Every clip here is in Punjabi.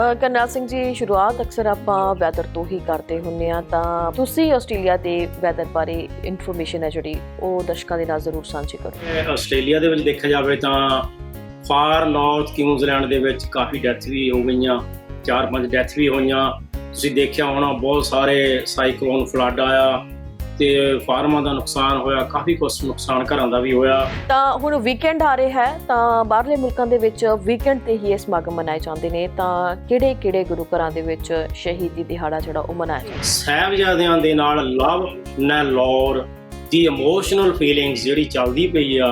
ਅ, ਕਰਨੈਲ ਸਿੰਘ ਜੀ ਸ਼ੁਰੂਆਤ ਅਕਸਰ ਆਪਾਂ ਵੈਦਰ ਤੋਂ ਹੀ ਕਰਦੇ ਹੁੰਨੇ ਆ ਤਾਂ ਤੁਸੀਂ ਆਸਟ੍ਰੇਲੀਆ ਦੇ ਵੈਦਰ ਬਾਰੇ ਇਨਫੋਰਮੇਸ਼ਨ ਹੈ ਜਿਹੜੀ ਉਹ ਦਰਸ਼ਕਾਂ ਦੇ ਨਾਲ ਜ਼ਰੂਰ ਸਾਂਝੀ ਕਰੋ। ਆਸਟ੍ਰੇਲੀਆ ਦੇ ਵਿੱਚ ਦੇਖਿਆ ਜਾਵੇ ਤਾਂ ਫਾਰ ਨਾਰਥ ਕਿਊਜ਼ਲੈਂਡ ਦੇ ਵਿੱਚ ਕਾਫੀ ਡੈਥ ਵੀ ਹੋ ਗਈਆਂ ਚਾਰ ਪੰਜ ਡੈਥ ਵੀ ਹੋਈਆਂ। ਤੁਸੀਂ ਦੇਖਿਆ ਹੋਣਾ ਬਹੁਤ ਸਾਰੇ ਸਾਈਕਲੋਨ ਫਲੱਡ ਆਇਆ ਤੇ ਫਾਰਮਾਂ ਦਾ ਨੁਕਸਾਨ ਹੋਇਆ ਕਾਫੀ ਕੁਝ ਨੁਕਸਾਨ ਘਰਾਂ ਦਾ ਵੀ ਹੋਇਆ। ਤਾਂ ਹੁਣ ਵੀਕਐਂਡ ਆ ਰਿਹਾ ਹੈ ਤਾਂ ਬਾਹਰਲੇ ਮੁਲਕਾਂ ਦੇ ਵਿੱਚ ਵੀਕਐਂਡ ਤੇ ਹੀ ਇਹ ਸਮਾਗਮ ਮਨਾਏ ਜਾਂਦੇ ਨੇ। ਤਾਂ ਕਿਹੜੇ ਕਿਹੜੇ ਗੁਰੂ ਘਰਾਂ ਦੇ ਵਿੱਚ ਸ਼ਹੀਦੀ ਦਿਹਾੜਾ ਜਿਹੜਾ ਉਹ ਮਨਾਇਆ ਜਾਂਦਾ ਸਾਹਿਬਜ਼ਾਦਿਆਂ ਦੇ ਨਾਲ ਲਵ ਨੈਲੋਰ ਦੀ ਇਮੋਸ਼ਨਲ ਫੀਲਿੰਗਸ ਜਿਹੜੀ ਚੱਲਦੀ ਪਈ ਆ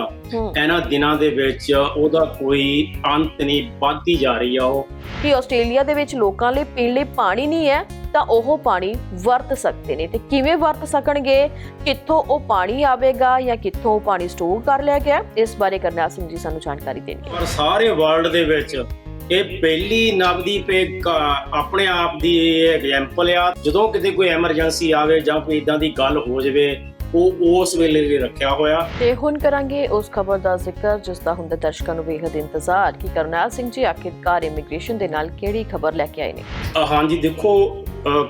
ਇਹਨਾਂ ਦਿਨਾਂ ਦੇ ਵਿੱਚ ਉਹਦਾ ਕੋਈ ਅੰਤ ਨਹੀਂ ਵੱਧਦੀ ਜਾ ਰਹੀ ਆ ਉਹ। ਕਿ ਆਸਟ੍ਰੇਲੀਆ ਦੇ ਵਿੱਚ ਲੋਕਾਂ ਲਈ ਪੀਣ ਲਈ ਪਾਣੀ ਨਹੀਂ ਹੈ ਤਾਂ ਉਹ ਪਾਣੀ ਵਰਤ ਸਕਦੇ ਨੇ। ਤੇ ਕਿਵੇਂ ਵਰਤ ਸਕਣਗੇ? ਕਿੱਥੋਂ ਉਹ ਪਾਣੀ ਆਵੇਗਾ ਜਾਂ ਕਿੱਥੋਂ ਉਹ ਪਾਣੀ ਸਟੋਰ ਕਰ ਲਿਆ ਗਿਆ? ਇਸ ਬਾਰੇ ਕਰਨੈਲ ਸਿੰਘ ਜੀ ਸਾਨੂੰ ਜਾਣਕਾਰੀ ਦੇਣਗੇ। ਪਰ ਸਾਰੇ ਵਰਲਡ ਦੇ ਵਿੱਚ ਇਹ ਪਹਿਲੀ ਨਵਦੀਪ ਇੱਕ ਆਪਣੇ ਆਪ ਦੀ ਐਗਜ਼ਾਮਪਲ ਆ। ਜਦੋਂ ਕਿਤੇ ਕੋਈ ਐਮਰਜੈਂਸੀ ਆਵੇ ਜਾਂ ਕੋਈ ਇਦਾਂ ਦੀ ਗੱਲ ਹੋ ਜਾਵੇ ਉਹ ਉਸ ਵੇਲੇ ਲਈ ਰੱਖਿਆ ਹੋਇਆ। ਤੇ ਹੁਣ ਕਰਾਂਗੇ ਉਸ ਖਬਰ ਦਾ ਜ਼ਿਕਰ ਜਿਸ ਦਾ ਹੁੰਦਾ ਦਰਸ਼ਕਾਂ ਨੂੰ ਬੇਹੱਦ ਇੰਤਜ਼ਾਰ ਕਿ ਕਰਨੈਲ ਸਿੰਘ ਜੀ ਆਖਿਰਕਾਰ ਇਮੀਗ੍ਰੇਸ਼ਨ ਦੇ ਨਾਲ ਕਿਹੜੀ ਖਬਰ ਲੈ ਕੇ ਆਏ ਨੇ? ਹਾਂਜੀ ਦੇਖੋ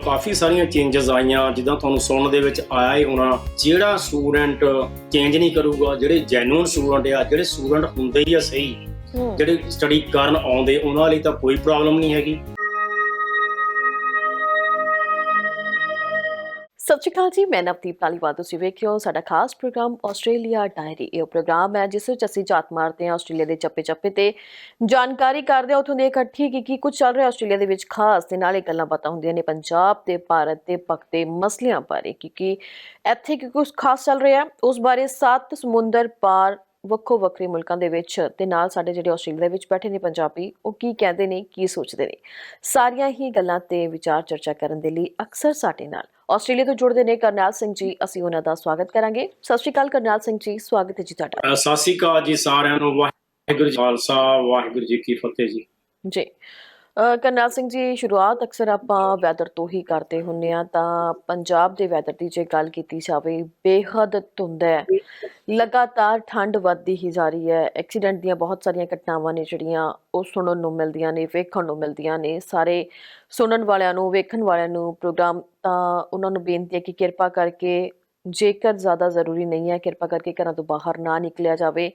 ਕਾਫੀ ਸਾਰੀਆਂ ਚੇਂਜਸ ਆਈਆਂ ਜਿੱਦਾਂ ਤੁਹਾਨੂੰ ਸੁਣਨ ਦੇ ਵਿੱਚ ਆਇਆ ਹੀ ਹੋਣਾ ਜਿਹੜਾ ਸਟੂਡੈਂਟ ਚੇਂਜ ਨਹੀਂ ਕਰੂਗਾ ਜਿਹੜੇ ਜੈਨੂਇਨ ਸਟੂਡੈਂਟ ਆ ਜਿਹੜੇ ਸਟੂਡੈਂਟ ਹੁੰਦੇ ਹੀ ਆ ਸਹੀ ਜਿਹੜੇ ਸਟੱਡੀ ਕਰਨ ਆਉਂਦੇ ਉਹਨਾਂ ਲਈ ਤਾਂ ਕੋਈ ਪ੍ਰੋਬਲਮ ਨਹੀਂ ਹੈਗੀ। ਸਤਿ ਸ਼੍ਰੀ ਅਕਾਲ ਜੀ, ਮੈਂ ਨਵਦੀਪ ਧਾਲੀਵਾਲ ਤੁਸੀਂ ਵੇਖ ਰਹੇ ਹੋ ਸਾਡਾ ਖਾਸ ਪ੍ਰੋਗਰਾਮ ਆਸਟ੍ਰੇਲੀਆ ਡਾਇਰੀ, ਇਹ ਪ੍ਰੋਗਰਾਮ ਹੈ ਜਿਸ ਵਿੱਚ ਅਸੀਂ ਜਾਤ ਮਾਰਦੇ ਹਾਂ ਆਸਟ੍ਰੇਲੀਆ ਦੇ ਚੱਪੇ-ਚੱਪੇ ਤੇ ਜਾਣਕਾਰੀ ਕਰਦੇ ਹਾਂ ਉਥੋਂ ਦੇ ਇਕੱਠੀ ਕੀ ਕੀ ਕੁਝ ਚੱਲ ਰਿਹਾ ਆਸਟ੍ਰੇਲੀਆ ਦੇ ਵਿੱਚ ਖਾਸ ਤੇ ਨਾਲੇ ਗੱਲਾਂ ਬਾਤਾਂ ਹੁੰਦੀਆਂ ਨੇ ਪੰਜਾਬ ਤੇ ਭਾਰਤ ਦੇ ਪੱਕਦੇ ਮਸਲਿਆਂ ਬਾਰੇ ਕਿਉਂਕਿ ਇੱਥੇ ਕੀ ਕੁਝ ਖਾਸ ਚੱਲ ਰਿਹਾ ਉਸ ਬਾਰੇ ਸੱਤ ਸਮੁੰਦਰ ਪਾਰ ਵੱਖੋ ਵੱਖਰੇ ਮੁਲਕਾਂ ਦੇ ਵਿੱਚ ਤੇ ਨਾਲ ਸਾਡੇ ਜਿਹੜੇ ਆਸਟ੍ਰੇਲੀਆ ਦੇ ਵਿੱਚ ਬੈਠੇ ਨੇ ਪੰਜਾਬੀ ਉਹ ਕੀ ਕਹਿੰਦੇ ਨੇ ਕੀ ਸੋਚਦੇ ਨੇ? ਸਾਰੀਆਂ ਹੀ ਗੱਲਾਂ ਤੇ ਵਿਚਾਰ ਚਰਚਾ ਕਰਨ ਦੇ ਲਈ ਅਕਸਰ ਸਾਡੇ ਨਾਲ ਆਸਟ੍ਰੇਲੀਆ ਤੋਂ ਜੁੜਦੇ ਨੇ ਕਰਨੈਲ ਸਿੰਘ ਜੀ ਅਸੀਂ ਉਹਨਾਂ ਦਾ ਸਵਾਗਤ ਕਰਾਂਗੇ। ਸਤਿ ਸ਼੍ਰੀ ਅਕਾਲ ਕਰਨੈਲ ਸਿੰਘ ਜੀ ਸਵਾਗਤ ਹੈ ਜੀ ਤੁਹਾਡਾ। ਸਤਿ ਸ਼੍ਰੀ ਅਕਾਲ ਜੀ ਸਾਰਿਆਂ ਨੂੰ ਵਾਹਿਗੁਰੂ ਜੀ ਕਾ ਖਾਲਸਾ ਵਾਹਿਗੁਰੂ ਜੀ ਕੀ ਫਤਿਹ ਜੀ। ਜੀ। ਕਰਨੈਲ ਸਿੰਘ ਜੀ, ਸ਼ੁਰੂਆਤ ਅਕਸਰ ਆਪਾਂ ਵੈਦਰ ਤੋਂ ਹੀ ਕਰਦੇ ਹੁੰਨੇ ਆ, ਤਾਂ ਪੰਜਾਬ ਦੇ ਵੈਦਰ ਦੀ ਜੇ ਗੱਲ ਕੀਤੀ ਜਾਵੇ, ਬੇਹੱਦ ਧੁੰਦ ਹੈ। ਲਗਾਤਾਰ ਠੰਡ ਵੱਧਦੀ ਹੀ ਜਾ ਰਹੀ ਹੈ। ਐਕਸੀਡੈਂਟ ਦੀਆਂ ਬਹੁਤ ਸਾਰੀਆਂ ਘਟਨਾਵਾਂ ਨੇ ਜਿਹੜੀਆਂ ਉਹ ਸੁਣਨ ਨੂੰ ਮਿਲਦੀਆਂ ਨੇ, ਵੇਖਣ ਨੂੰ ਮਿਲਦੀਆਂ ਨੇ। ਸਾਰੇ ਸੁਣਨ ਵਾਲਿਆਂ ਨੂੰ, ਵੇਖਣ ਵਾਲਿਆਂ ਨੂੰ ਪ੍ਰੋਗਰਾਮ, ਤਾਂ ਉਹਨਾਂ ਨੂੰ ਬੇਨਤੀ ਹੈ ਕਿ ਕਿਰਪਾ ਕਰਕੇ ਜੇਕਰ ਜ਼ਿਆਦਾ ਜ਼ਰੂਰੀ ਨਹੀਂ ਹੈ, ਕਿਰਪਾ ਕਰਕੇ ਘਰਾਂ ਤੋਂ ਬਾਹਰ ਨਾ ਨਿਕਲਿਆ ਜਾਵੇ।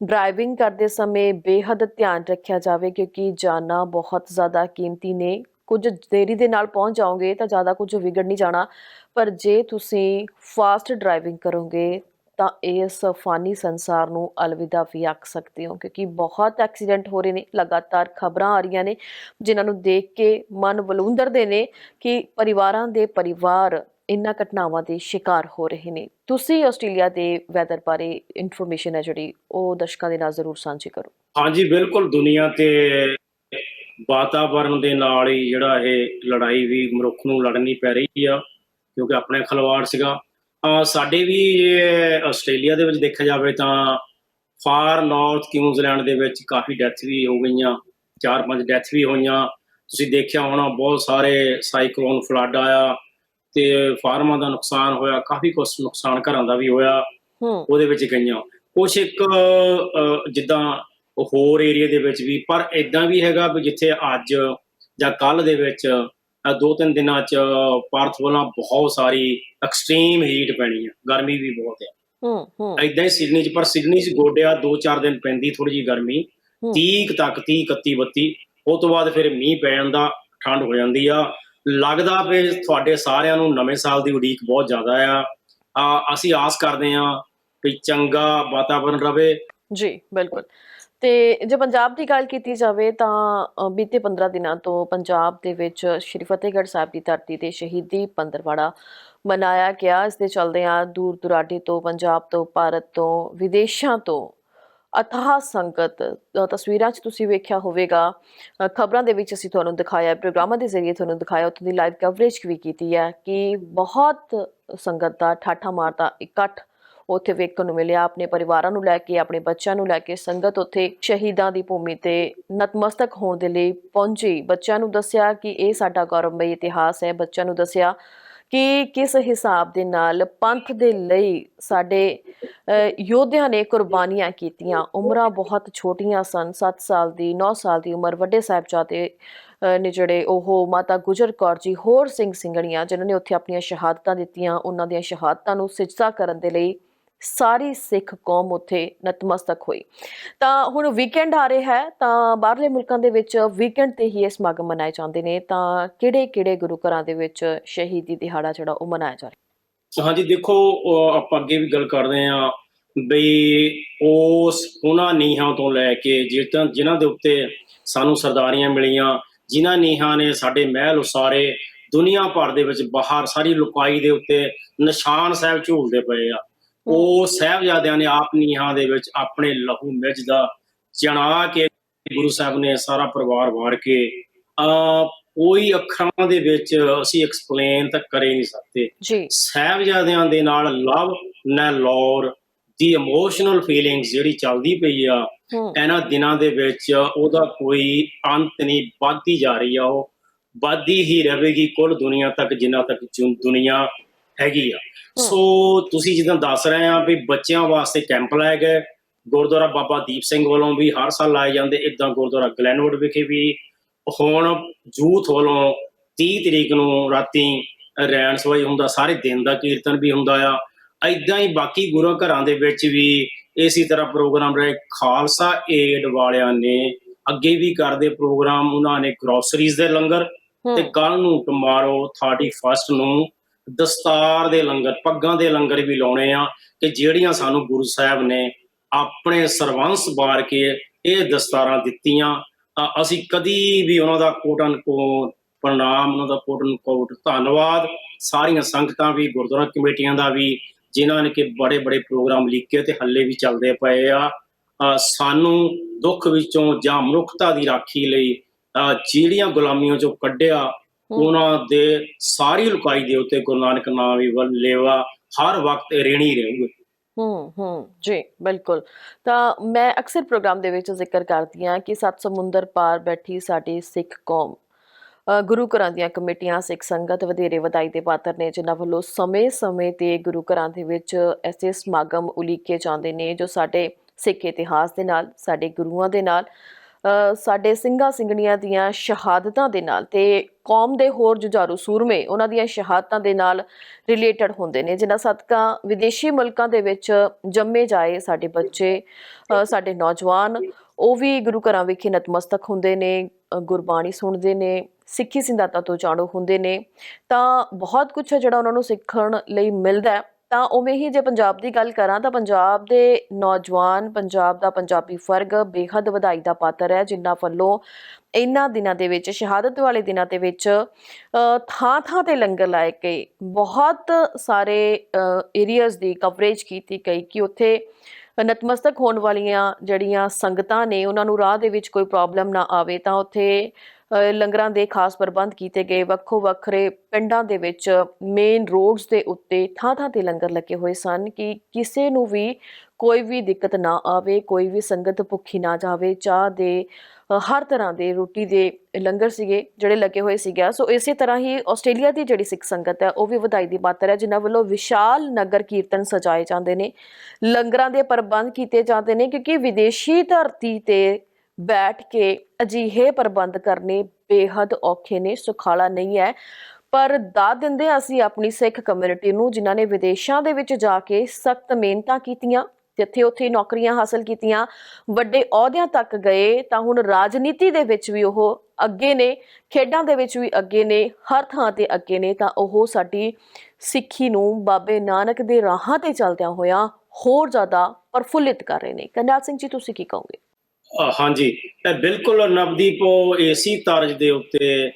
ਡਰਾਈਵਿੰਗ ਕਰਦੇ ਸਮੇਂ ਬੇਹੱਦ ਧਿਆਨ ਰੱਖਿਆ ਜਾਵੇ ਕਿਉਂਕਿ ਜਾਨਾਂ ਬਹੁਤ ਜ਼ਿਆਦਾ ਕੀਮਤੀ ਨੇ। ਕੁਝ ਦੇਰੀ ਦੇ ਨਾਲ ਪਹੁੰਚ ਜਾਓਗੇ ਤਾਂ ਜ਼ਿਆਦਾ ਕੁਝ ਵਿਗੜ ਨਹੀਂ ਜਾਣਾ। ਪਰ ਜੇ ਤੁਸੀਂ ਫਾਸਟ ਡਰਾਈਵਿੰਗ ਕਰੋਗੇ ਤਾਂ ਇਸ ਫਾਨੀ ਸੰਸਾਰ ਨੂੰ ਅਲਵਿਦਾ ਵੀ ਆਖ ਸਕਦੇ ਹੋ ਕਿਉਂਕਿ ਬਹੁਤ ਐਕਸੀਡੈਂਟ ਹੋ ਰਹੇ ਨੇ, ਲਗਾਤਾਰ ਖਬਰਾਂ ਆ ਰਹੀਆਂ ਨੇ, ਜਿਨ੍ਹਾਂ ਨੂੰ ਦੇਖ ਕੇ ਮਨ ਵਲੂੰਦਰਦੇ ਨੇ ਕਿ ਪਰਿਵਾਰਾਂ ਦੇ ਪਰਿਵਾਰ ਇਨ੍ਹਾਂ ਘਟਨਾਵਾਂ ਦੇ ਸ਼ਿਕਾਰ ਹੋ ਰਹੇ ਨੇ। ਤੁਸੀਂ ਆਸਟ੍ਰੇਲੀਆ ਦੇ ਵੈਦਰ ਬਾਰੇ ਇਨਫੋਰਮੇਸ਼ਨ ਹੈ ਜਿਹੜੀ, ਉਹ ਦਰਸ਼ਕਾਂ ਦੇ ਨਾਲ ਜ਼ਰੂਰ ਸਾਂਝੀ ਕਰੋ। ਹਾਂਜੀ, ਬਿਲਕੁਲ ਦੁਨੀਆ ਤੇ ਵਾਤਾਵਰਣ ਦੇ ਨਾਲ ਹੀ ਜਿਹੜਾ ਇਹ ਲੜਾਈ ਵੀ ਮਨੁੱਖ ਨੂੰ ਲੜਨੀ ਪੈ ਰਹੀ ਆ, ਕਿਉਂਕਿ ਆਪਣੇ ਖਲਵਾੜ ਸੀਗਾ। ਸਾਡੇ ਵੀ ਇਹ ਆਸਟ੍ਰੇਲੀਆ ਦੇ ਵਿੱਚ ਦੇਖਿਆ ਜਾਵੇ ਤਾਂ ਫਾਰ ਨਾਰਥ ਕਿਊਜ਼ਲੈਂਡ ਦੇ ਵਿੱਚ ਕਾਫੀ ਡੈਥ ਵੀ ਹੋ ਗਈਆਂ, ਚਾਰ ਪੰਜ ਡੈਥ ਵੀ ਹੋਈਆਂ। ਤੁਸੀਂ ਦੇਖਿਆ ਹੋਣਾ, ਬਹੁਤ ਸਾਰੇ ਸਾਈਕਲੋਨ ਫਲੱਡ ਆਇਆ ਤੇ ਫਾਰਮਾਂ ਦਾ ਨੁਕਸਾਨ ਹੋਇਆ ਕਾਫੀ ਕੁਝ ਨੁਕਸਾਨ ਘਰਾਂ ਦਾ ਵੀ ਹੋਇਆ ਹੂੰ। ਉਹਦੇ ਵਿੱਚ ਗਈਆਂ। ਕੁਛ ਇੱਕ ਜਿੱਦਾਂ ਹੋਰ ਏਰੀਆ ਦੇ ਵਿੱਚ ਵੀ ਪਰ ਇਦਾਂ ਵੀ ਹੈਗਾ ਵੀ ਜਿੱਥੇ ਅੱਜ ਜਾਂ ਕੱਲ ਦੇ ਵਿੱਚ ਦੋ ਤਿੰਨ ਦਿਨਾਂ ਚ ਭਾਰਤ ਵੱਲੋਂ ਬਹੁਤ ਸਾਰੀ ਐਕਸਟ੍ਰੀਮ ਹੀਟ ਪੈਣੀ ਆ ਗਰਮੀ ਵੀ ਬਹੁਤ ਆ। ਹੂੰ ਹੂੰ। ਇਦਾਂ ਹੀ ਸਿਡਨੀ ਚ ਪਰ ਸਿਡਨੀ ਚ ਗੋਡਿਆ 2-4 ਦਿਨ ਪੈਂਦੀ ਥੋੜੀ ਜੀ ਗਰਮੀ ਹੂੰ। 30 ਕੁ ਤੱਕ 30 31 32 ਉਸ ਤੋਂ ਬਾਅਦ ਫਿਰ ਮੀਂਹ ਪੈ ਜਾਂਦਾ ਠੰਡ ਹੋ ਜਾਂਦੀ ਆ ਲੱਗਦਾ ਵੀ ਤੁਹਾਡੇ ਸਾਰਿਆਂ ਨੂੰ ਨਵੇਂ ਸਾਲ ਦੀ ਉਡੀਕ ਬਹੁਤ ਜ਼ਿਆਦਾ ਆ। ਅਸੀਂ ਆਸ ਕਰਦੇ ਆ ਕਿ ਚੰਗਾ ਵਾਤਾਵਰਣ ਰਵੇ। ਜੀ, ਬਿਲਕੁਲ। ਤੇ ਜੇ ਪੰਜਾਬ ਦੀ ਗੱਲ ਕੀਤੀ ਜਾਵੇ ਤਾਂ ਬੀਤੇ 15 ਦਿਨਾਂ ਤੋਂ ਪੰਜਾਬ ਦੇ ਵਿੱਚ ਸ਼੍ਰੀ ਫਤਿਹਗੜ੍ਹ ਸਾਹਿਬ ਦੀ ਧਰਤੀ ਤੇ ਸ਼ਹੀਦੀ ਪੰਦਰਵਾੜਾ ਮਨਾਇਆ ਗਿਆ। ਇਸ ਦੇ ਚੱਲਦਿਆਂ ਦੂਰ ਦੁਰਾਡੇ ਤੋਂ ਪੰਜਾਬ ਤੋਂ, ਭਾਰਤ ਤੋਂ, ਵਿਦੇਸ਼ਾਂ ਤੋਂ ਅਥਾਹ ਸੰਗਤ ਅ, ਤਸਵੀਰਾਂ 'ਚ ਤੁਸੀਂ ਵੇਖਿਆ ਹੋਵੇਗਾ ਖਬਰਾਂ ਦੇ ਵਿੱਚ ਅਸੀਂ ਤੁਹਾਨੂੰ ਦਿਖਾਇਆ ਪ੍ਰੋਗਰਾਮਾਂ ਦੇ ਜ਼ਰੀਏ ਤੁਹਾਨੂੰ ਦਿਖਾਇਆ ਉੱਥੋਂ ਦੀ ਲਾਈਵ ਕਵਰੇਜ ਵੀ ਕੀਤੀ ਹੈ ਕਿ ਬਹੁਤ ਸੰਗਤ ਦਾ ਠਾਠਾ ਮਾਰਦਾ ਇਕੱਠ ਉੱਥੇ ਵੇਖਣ ਨੂੰ ਮਿਲਿਆ ਆਪਣੇ ਪਰਿਵਾਰਾਂ ਨੂੰ ਲੈ ਕੇ ਆਪਣੇ ਬੱਚਿਆਂ ਨੂੰ ਲੈ ਕੇ ਸੰਗਤ ਉੱਥੇ ਸ਼ਹੀਦਾਂ ਦੀ ਭੂਮੀ ਤੇ ਨਤਮਸਤਕ ਹੋਣ ਦੇ ਲਈ ਪਹੁੰਚੀ। ਬੱਚਿਆਂ ਨੂੰ ਦੱਸਿਆ ਕਿ ਇਹ ਸਾਡਾ ਗੌਰਵਮਈ ਇਤਿਹਾਸ ਹੈ ਬੱਚਿਆਂ ਨੂੰ ਦੱਸਿਆ ਕਿ ਕਿਸ ਹਿਸਾਬ ਦੇ ਨਾਲ ਪੰਥ ਦੇ ਲਈ ਸਾਡੇ ਯੋਧਿਆਂ ਨੇ ਕੁਰਬਾਨੀਆਂ ਕੀਤੀਆਂ? ਉਮਰਾਂ ਬਹੁਤ ਛੋਟੀਆਂ ਸਨ 7 ਸਾਲ ਦੀ 9 ਸਾਲ ਦੀ ਉਮਰ, ਵੱਡੇ ਸਾਹਿਬਜ਼ਾਦੇ ਨੇ ਜਿਹੜੇ ਉਹ ਮਾਤਾ ਗੁਜਰ ਕੌਰ ਜੀ, ਹੋਰ ਸਿੰਘ ਸਿੰਘਣੀਆਂ ਜਿਨ੍ਹਾਂ ਨੇ ਉੱਥੇ ਆਪਣੀਆਂ ਸ਼ਹਾਦਤਾਂ ਦਿੱਤੀਆਂ, ਉਹਨਾਂ ਦੀਆਂ ਸ਼ਹਾਦਤਾਂ ਨੂੰ ਸਿਜਦਾ ਕਰਨ ਦੇ ਲਈ ਸਾਰੀ ਸਿੱਖ ਕੌਮ ਉੱਥੇ ਨਤਮਸਤਕ ਹੋਈ। ਤਾਂ ਹੁਣ ਵੀਕਐਂਡ ਆ ਰਿਹਾ ਹੈ, ਤਾਂ ਬਾਹਰਲੇ ਮੁਲਕਾਂ ਦੇ ਵਿੱਚ ਵੀਕਐਂਡ ਤੇ ਹੀ ਇਹ ਸਮਾਗਮ ਮਨਾਏ ਜਾਂਦੇ ਨੇ। ਤਾਂ ਕਿਹੜੇ-ਕਿਹੜੇ ਗੁਰੂ ਘਰਾਂ ਦੇ ਵਿੱਚ ਸ਼ਹੀਦੀ ਦਿਹਾੜਾ ਜਿਹੜਾ ਉਹ ਮਨਾਇਆ ਜਾ ਰਿਹਾ? ਹਾਂਜੀ ਦੇਖੋ ਆਪਾਂ ਅੱਗੇ ਵੀ ਗੱਲ ਕਰਦੇ ਆਂ ਬਈ ਉਸ ਉਹਨਾਂ ਨੀਹਾਂ ਤੋਂ ਲੈ ਕੇ ਜਿੱਤਾਂ ਜਿਨ੍ਹਾਂ ਦੇ ਉੱਤੇ ਸਾਨੂੰ ਸਰਦਾਰੀਆਂ ਮਿਲੀਆਂ, ਜਿਨ੍ਹਾਂ ਨੀਹਾਂ ਨੇ ਸਾਡੇ ਮਹਿਲ ਉਸਾਰੇ, ਦੁਨੀਆ ਭਰ ਦੇ ਵਿੱਚ ਬਾਹਰ ਸਾਰੀ ਲੁਕਾਈ ਦੇ ਉੱਤੇ ਨਿਸ਼ਾਨ ਸਾਹਿਬ ਝੂਲਦੇ ਪਏ ਆ। ਉਹ ਸਾਹਿਬਜ਼ਾਦਿਆਂ ਨੇ ਆਪ ਨੀਹਾਂ ਦੇ ਵਿੱਚ ਆਪਣੇ ਲਹੂ ਮਿਰਚ ਦਾ ਚਣਾ ਕੇ ਗੁਰੂ ਸਾਹਿਬ ਨੇ ਸਾਰਾ ਪਰਿਵਾਰ ਵਾਰ ਕੇ ਆ ਕੋਈ ਅੱਖਰਾਂ ਦੇ ਵਿੱਚ ਅਸੀਂ ਐਕਸਪਲੇਨ ਤਾਂ ਕਰੇ ਨਹੀਂ ਸਕਦੇ। ਜੀ। ਸਾਹਿਬਜ਼ਾਦਿਆਂ ਦੇ ਨਾਲ ਲਵ ਨੈਲੋਰ ਦੀ ਇਮੋਸ਼ਨਲ ਫੀਲਿੰਗਸ ਜਿਹੜੀ ਚੱਲਦੀ ਪਈ ਆ ਇਹਨਾਂ ਦਿਨਾਂ ਦੇ ਵਿੱਚ ਉਹਦਾ ਕੋਈ ਅੰਤ ਨਹੀਂ ਵੱਧਦੀ ਜਾ ਰਹੀ ਆ ਉਹ। ਵੱਧਦੀ ਹੀ ਰਹੇਗੀ ਕੁੱਲ ਦੁਨੀਆ ਤੱਕ ਜਿੰਨਾ ਤੱਕ ਦੁਨੀਆ ਹੈਗੀ ਆ। ਸੋ ਤੁਸੀਂ ਜਿੱਦਾਂ ਦੱਸ ਰਹੇ ਆ ਵੀ ਬੱਚਿਆਂ ਵਾਸਤੇ ਕੈਂਪ ਲਾਏ ਗਏ ਗੁਰਦੁਆਰਾ ਬਾਬਾ ਦੀਪ ਸਿੰਘ ਵੱਲੋਂ ਵੀ ਹਰ ਸਾਲ ਲਾਏ ਜਾਂਦੇ। ਇਦਾਂ ਗੁਰਦੁਆਰਾ ਗਲੈਨਵੁੱਡ ਵਿਖੇ ਵੀ ਹੁਣ ਯੂਥ ਵੱਲੋਂ 30 ਤਰੀਕ ਨੂੰ ਰਾਤੀ ਰੈਣ ਸਵਾਈ ਹੁੰਦਾ। ਸਾਰੇ ਦਿਨ ਦਾ ਕੀਰਤਨ ਵੀ ਹੁੰਦਾ ਆ। ਐਦਾਂ ਹੀ ਬਾਕੀ ਗੁਰੂ ਘਰਾਂ ਦੇ ਵਿੱਚ ਵੀ ਇਸੇ ਤਰ੍ਹਾਂ ਪ੍ਰੋਗਰਾਮ ਰਹੇ। ਖਾਲਸਾ ਏਡ ਵਾਲਿਆਂ ਨੇ ਅੱਗੇ ਵੀ ਕਰਦੇ ਪ੍ਰੋਗਰਾਮ। ਉਹਨਾਂ ਨੇ ਗਰੋਸਰੀਜ਼ ਦੇ ਲੰਗਰ। ਤੇ ਕੱਲ ਨੂੰ ਟਮਾਰੋ 31 ਨੂੰ ਦਸਤਾਰ ਦੇ ਲੰਗਰ, ਪੱਗਾਂ ਦੇ ਲੰਗਰ ਵੀ ਲਾਉਣੇ ਆ ਕਿ ਜਿਹੜੀਆਂ ਸਾਨੂੰ ਗੁਰੂ ਸਾਹਿਬ ਨੇ ਆਪਣੇ ਸਰਵੰਸ ਬਾਰ ਕੇ ਇਹ ਦਸਤਾਰਾਂ ਦਿੱਤੀਆਂ, ਤਾਂ ਅਸੀਂ ਕਦੀ ਵੀ ਉਹਨਾਂ ਦਾ ਕੋਟਨ ਕੋ ਪ੍ਰਣਾਮ, ਉਹਨਾਂ ਦਾ ਕੋਟਨ ਕੋਟ ਧੰਨਵਾਦ। ਸਾਰੀਆਂ ਸੰਗਤਾਂ ਵੀ, ਗੁਰਦੁਆਰਾ ਕਮੇਟੀਆਂ ਦਾ ਵੀ, ਜਿਨ੍ਹਾਂ ਨੇ ਕਿ ਬੜੇ ਬੜੇ ਪ੍ਰੋਗਰਾਮ ਲਿਖੇ ਤੇ ਹੱਲੇ ਵੀ ਚੱਲਦੇ ਪਏ ਆ। ਸਾਨੂੰ ਦੁੱਖ ਵਿੱਚੋਂ ਜਾਂ ਮਨੁੱਖਤਾ ਦੀ ਰਾਖੀ ਲਈ, ਅਹ ਜਿਹੜੀਆਂ ਗੁਲਾਮੀਆਂ ਚੋਂ ਕੱਢਿਆ ਉਹਨਾਂ ਦੇ ਸਾਰੀ ਲੁਕਾਈ ਦੇ ਉੱਤੇ ਗੁਰੂ ਨਾਨਕ ਨਾਮ ਵੀ ਲੇਵਾ ਹਰ ਵਕਤ ਰੇਣੀ ਰਹੂਗੇ। ਹੂੰ ਹੂੰ ਜੀ ਬਿਲਕੁਲ। ਤਾਂ ਮੈਂ ਅਕਸਰ ਪ੍ਰੋਗਰਾਮ ਦੇ ਵਿੱਚ ਜ਼ਿਕਰ ਕਰਦੀ ਹਾਂ ਕਿ ਸੱਤ ਸਮੁੰਦਰ ਪਾਰ ਬੈਠੀ ਸਾਡੀ ਸਿੱਖ ਕੌਮ ਗੁਰੂ ਘਰਾਂ ਦੀਆਂ ਕਮੇਟੀਆਂ ਸਿੱਖ ਸੰਗਤ ਵਧੇਰੇ ਵਧਾਈ ਦੇ ਪਾਤਰ ਨੇ ਜਿਨ੍ਹਾਂ ਵੱਲੋਂ ਸਮੇਂ-ਸਮੇਂ ਤੇ ਗੁਰੂ ਘਰਾਂ ਦੇ ਵਿੱਚ ਐਸੇ ਸਮਾਗਮ ਉਲੀਕੇ ਜਾਂਦੇ ਨੇ ਜੋ ਸਾਡੇ ਸਿੱਖ ਇਤਿਹਾਸ ਦੇ ਨਾਲ ਸਾਡੇ ਗੁਰੂਆਂ ਦੇ ਨਾਲ ਸਾਡੇ ਸਿੰਘਾਂ ਸਿੰਘਣੀਆਂ ਦੀਆਂ ਸ਼ਹਾਦਤਾਂ ਦੇ ਨਾਲ ਤੇ ਕੌਮ ਦੇ ਹੋਰ ਜੁਝਾਰੂ ਸੂਰਮੇ ਉਹਨਾਂ ਦੀਆਂ ਸ਼ਹਾਦਤਾਂ ਦੇ ਨਾਲ ਰਿਲੇਟਡ ਹੁੰਦੇ ਨੇ। ਜਿਨ੍ਹਾਂ ਸਦਕਾ ਵਿਦੇਸ਼ੀ ਮੁਲਕਾਂ ਦੇ ਵਿੱਚ ਜੰਮੇ ਜਾਏ ਸਾਡੇ ਬੱਚੇ ਸਾਡੇ ਨੌਜਵਾਨ, ਉਹ ਵੀ ਗੁਰੂ ਘਰਾਂ ਵਿਖੇ ਨਤਮਸਤਕ ਹੁੰਦੇ ਨੇ ਗੁਰਬਾਣੀ ਸੁਣਦੇ ਨੇ, ਸਿੱਖੀ ਸਿੰਧਾਤਾ ਤੋਂ ਜਾਣੂ ਹੁੰਦੇ ਨੇ। ਤਾਂ ਬਹੁਤ ਕੁਝ ਹੈ ਜਿਹੜਾ ਉਹਨਾਂ ਨੂੰ ਸਿੱਖਣ ਲਈ ਮਿਲਦਾ ਹੈ। ਤਾਂ ਉਵੇਂ ਹੀ ਜੇ ਪੰਜਾਬ ਦੀ ਗੱਲ ਕਰਾਂ ਤਾਂ ਪੰਜਾਬ ਦੇ ਨੌਜਵਾਨ, ਪੰਜਾਬ ਦਾ ਪੰਜਾਬੀ ਫਰਗ ਬੇਹੱਦ ਵਧਾਈ ਦਾ ਪਾਤਰ ਹੈ, ਜਿਨ੍ਹਾਂ ਵੱਲੋਂ ਇਹਨਾਂ ਦਿਨਾਂ ਦੇ ਵਿੱਚ, ਸ਼ਹਾਦਤ ਵਾਲੇ ਦਿਨਾਂ ਦੇ ਵਿੱਚ ਥਾਂ ਥਾਂ ਤੇ ਲੰਗਰ ਲਾਏ ਗਏ। ਬਹੁਤ ਸਾਰੇ ਏਰੀਆਜ਼ ਦੀ ਕਵਰੇਜ ਕੀਤੀ ਗਈ ਕਿ ਉੱਥੇ ਨਤਮਸਤਕ ਹੋਣ ਵਾਲੀਆਂ ਜਿਹੜੀਆਂ ਸੰਗਤਾਂ ਨੇ ਉਹਨਾਂ ਨੂੰ ਰਾਹ ਦੇ ਵਿੱਚ ਕੋਈ ਪ੍ਰੋਬਲਮ ਨਾ ਆਵੇ ਤਾਂ ਉੱਥੇ ਲੰਗਰਾਂ ਦੇ ਖਾਸ ਪ੍ਰਬੰਧ ਕੀਤੇ ਗਏ। ਵੱਖੋ ਵੱਖਰੇ ਪਿੰਡਾਂ ਦੇ ਵਿੱਚ ਮੇਨ ਰੋਡਸ ਦੇ ਉੱਤੇ ਥਾਂ ਥਾਂ ਤੇ ਲੰਗਰ ਲੱਗੇ ਹੋਏ ਸਨ ਕਿ ਕਿਸੇ ਨੂੰ ਵੀ ਕੋਈ ਵੀ ਦਿੱਕਤ ਨਾ ਆਵੇ, ਕੋਈ ਵੀ ਸੰਗਤ ਭੁੱਖੀ ਨਾ ਜਾਵੇ। ਚਾਹ ਦੇ ਹਰ ਤਰ੍ਹਾਂ ਦੇ ਰੋਟੀ ਦੇ ਲੰਗਰ ਸੀਗੇ, ਜਿਹੜੇ ਲੱਗੇ ਹੋਏ ਸੀਗੇ। ਸੋ ਇਸੇ ਤਰ੍ਹਾਂ ਹੀ ਆਸਟ੍ਰੇਲੀਆ ਦੀ ਜਿਹੜੀ ਸਿੱਖ ਸੰਗਤ ਹੈ, ਉਹ ਵੀ ਵਧਾਈ ਦੀ ਪਾਤਰ ਹੈ, ਜਿਨ੍ਹਾਂ ਵੱਲੋਂ ਵਿਸ਼ਾਲ ਨਗਰ ਕੀਰਤਨ ਸਜਾਏ ਜਾਂਦੇ ਨੇ। ਲੰਗਰਾਂ ਦੇ ਪ੍ਰਬੰਧ ਕੀਤੇ ਜਾਂਦੇ ਨੇ ਕਿਉਂਕਿ ਵਿਦੇਸ਼ੀ ਧਰਤੀ ਤੇ ਬੈਠ ਕੇ ਅਜਿਹੇ ਪ੍ਰਬੰਧ ਕਰਨੇ ਬੇਹੱਦ ਔਖੇ ਨੇ, ਸੁਖਾਲਾ ਨਹੀਂ ਹੈ। ਪਰ ਦਾ ਦਿੰਦੇ ਹਾਂ ਅਸੀਂ ਆਪਣੀ ਸਿੱਖ ਕਮਿਊਨਿਟੀ ਨੂੰ, ਜਿਨ੍ਹਾਂ ਨੇ ਵਿਦੇਸ਼ਾਂ ਦੇ ਵਿੱਚ ਜਾ ਕੇ ਸਖਤ ਮਿਹਨਤਾਂ ਕੀਤੀਆਂ, ਜਿੱਥੇ ਉੱਥੇ ਨੌਕਰੀਆਂ ਹਾਸਲ ਕੀਤੀਆਂ, ਵੱਡੇ ਅਹੁਦਿਆਂ ਤੱਕ ਗਏ, ਤਾਂ ਹੁਣ ਰਾਜਨੀਤੀ ਦੇ ਵਿੱਚ ਵੀ ਉਹ ਅੱਗੇ ਨੇ, ਖੇਡਾਂ ਦੇ ਵਿੱਚ ਵੀ ਅੱਗੇ ਨੇ, ਹਰ ਥਾਂ ਤੇ ਅੱਗੇ ਨੇ, ਤਾਂ ਉਹ ਸਾਡੀ ਸਿੱਖੀ ਨੂੰ ਬਾਬੇ ਨਾਨਕ ਦੇ ਰਾਹਾਂ ਤੇ ਚੱਲਦਿਆਂ ਹੋਇਆਂ ਹੋਰ ਜ਼ਿਆਦਾ ਪ੍ਰਫੁੱਲਿਤ ਕਰ ਰਹੇ ਨੇ। ਕਰਨਾਲ ਸਿੰਘ ਜੀ, ਤੁਸੀਂ ਕੀ ਕਹੋਗੇ? ਹਾਂਜੀ ਇਹ ਬਿਲਕੁਲ ਨਵਦੀਪ ਉਹ ਏਸੀ ਤਰਜ ਦੇ ਉੱਤੇ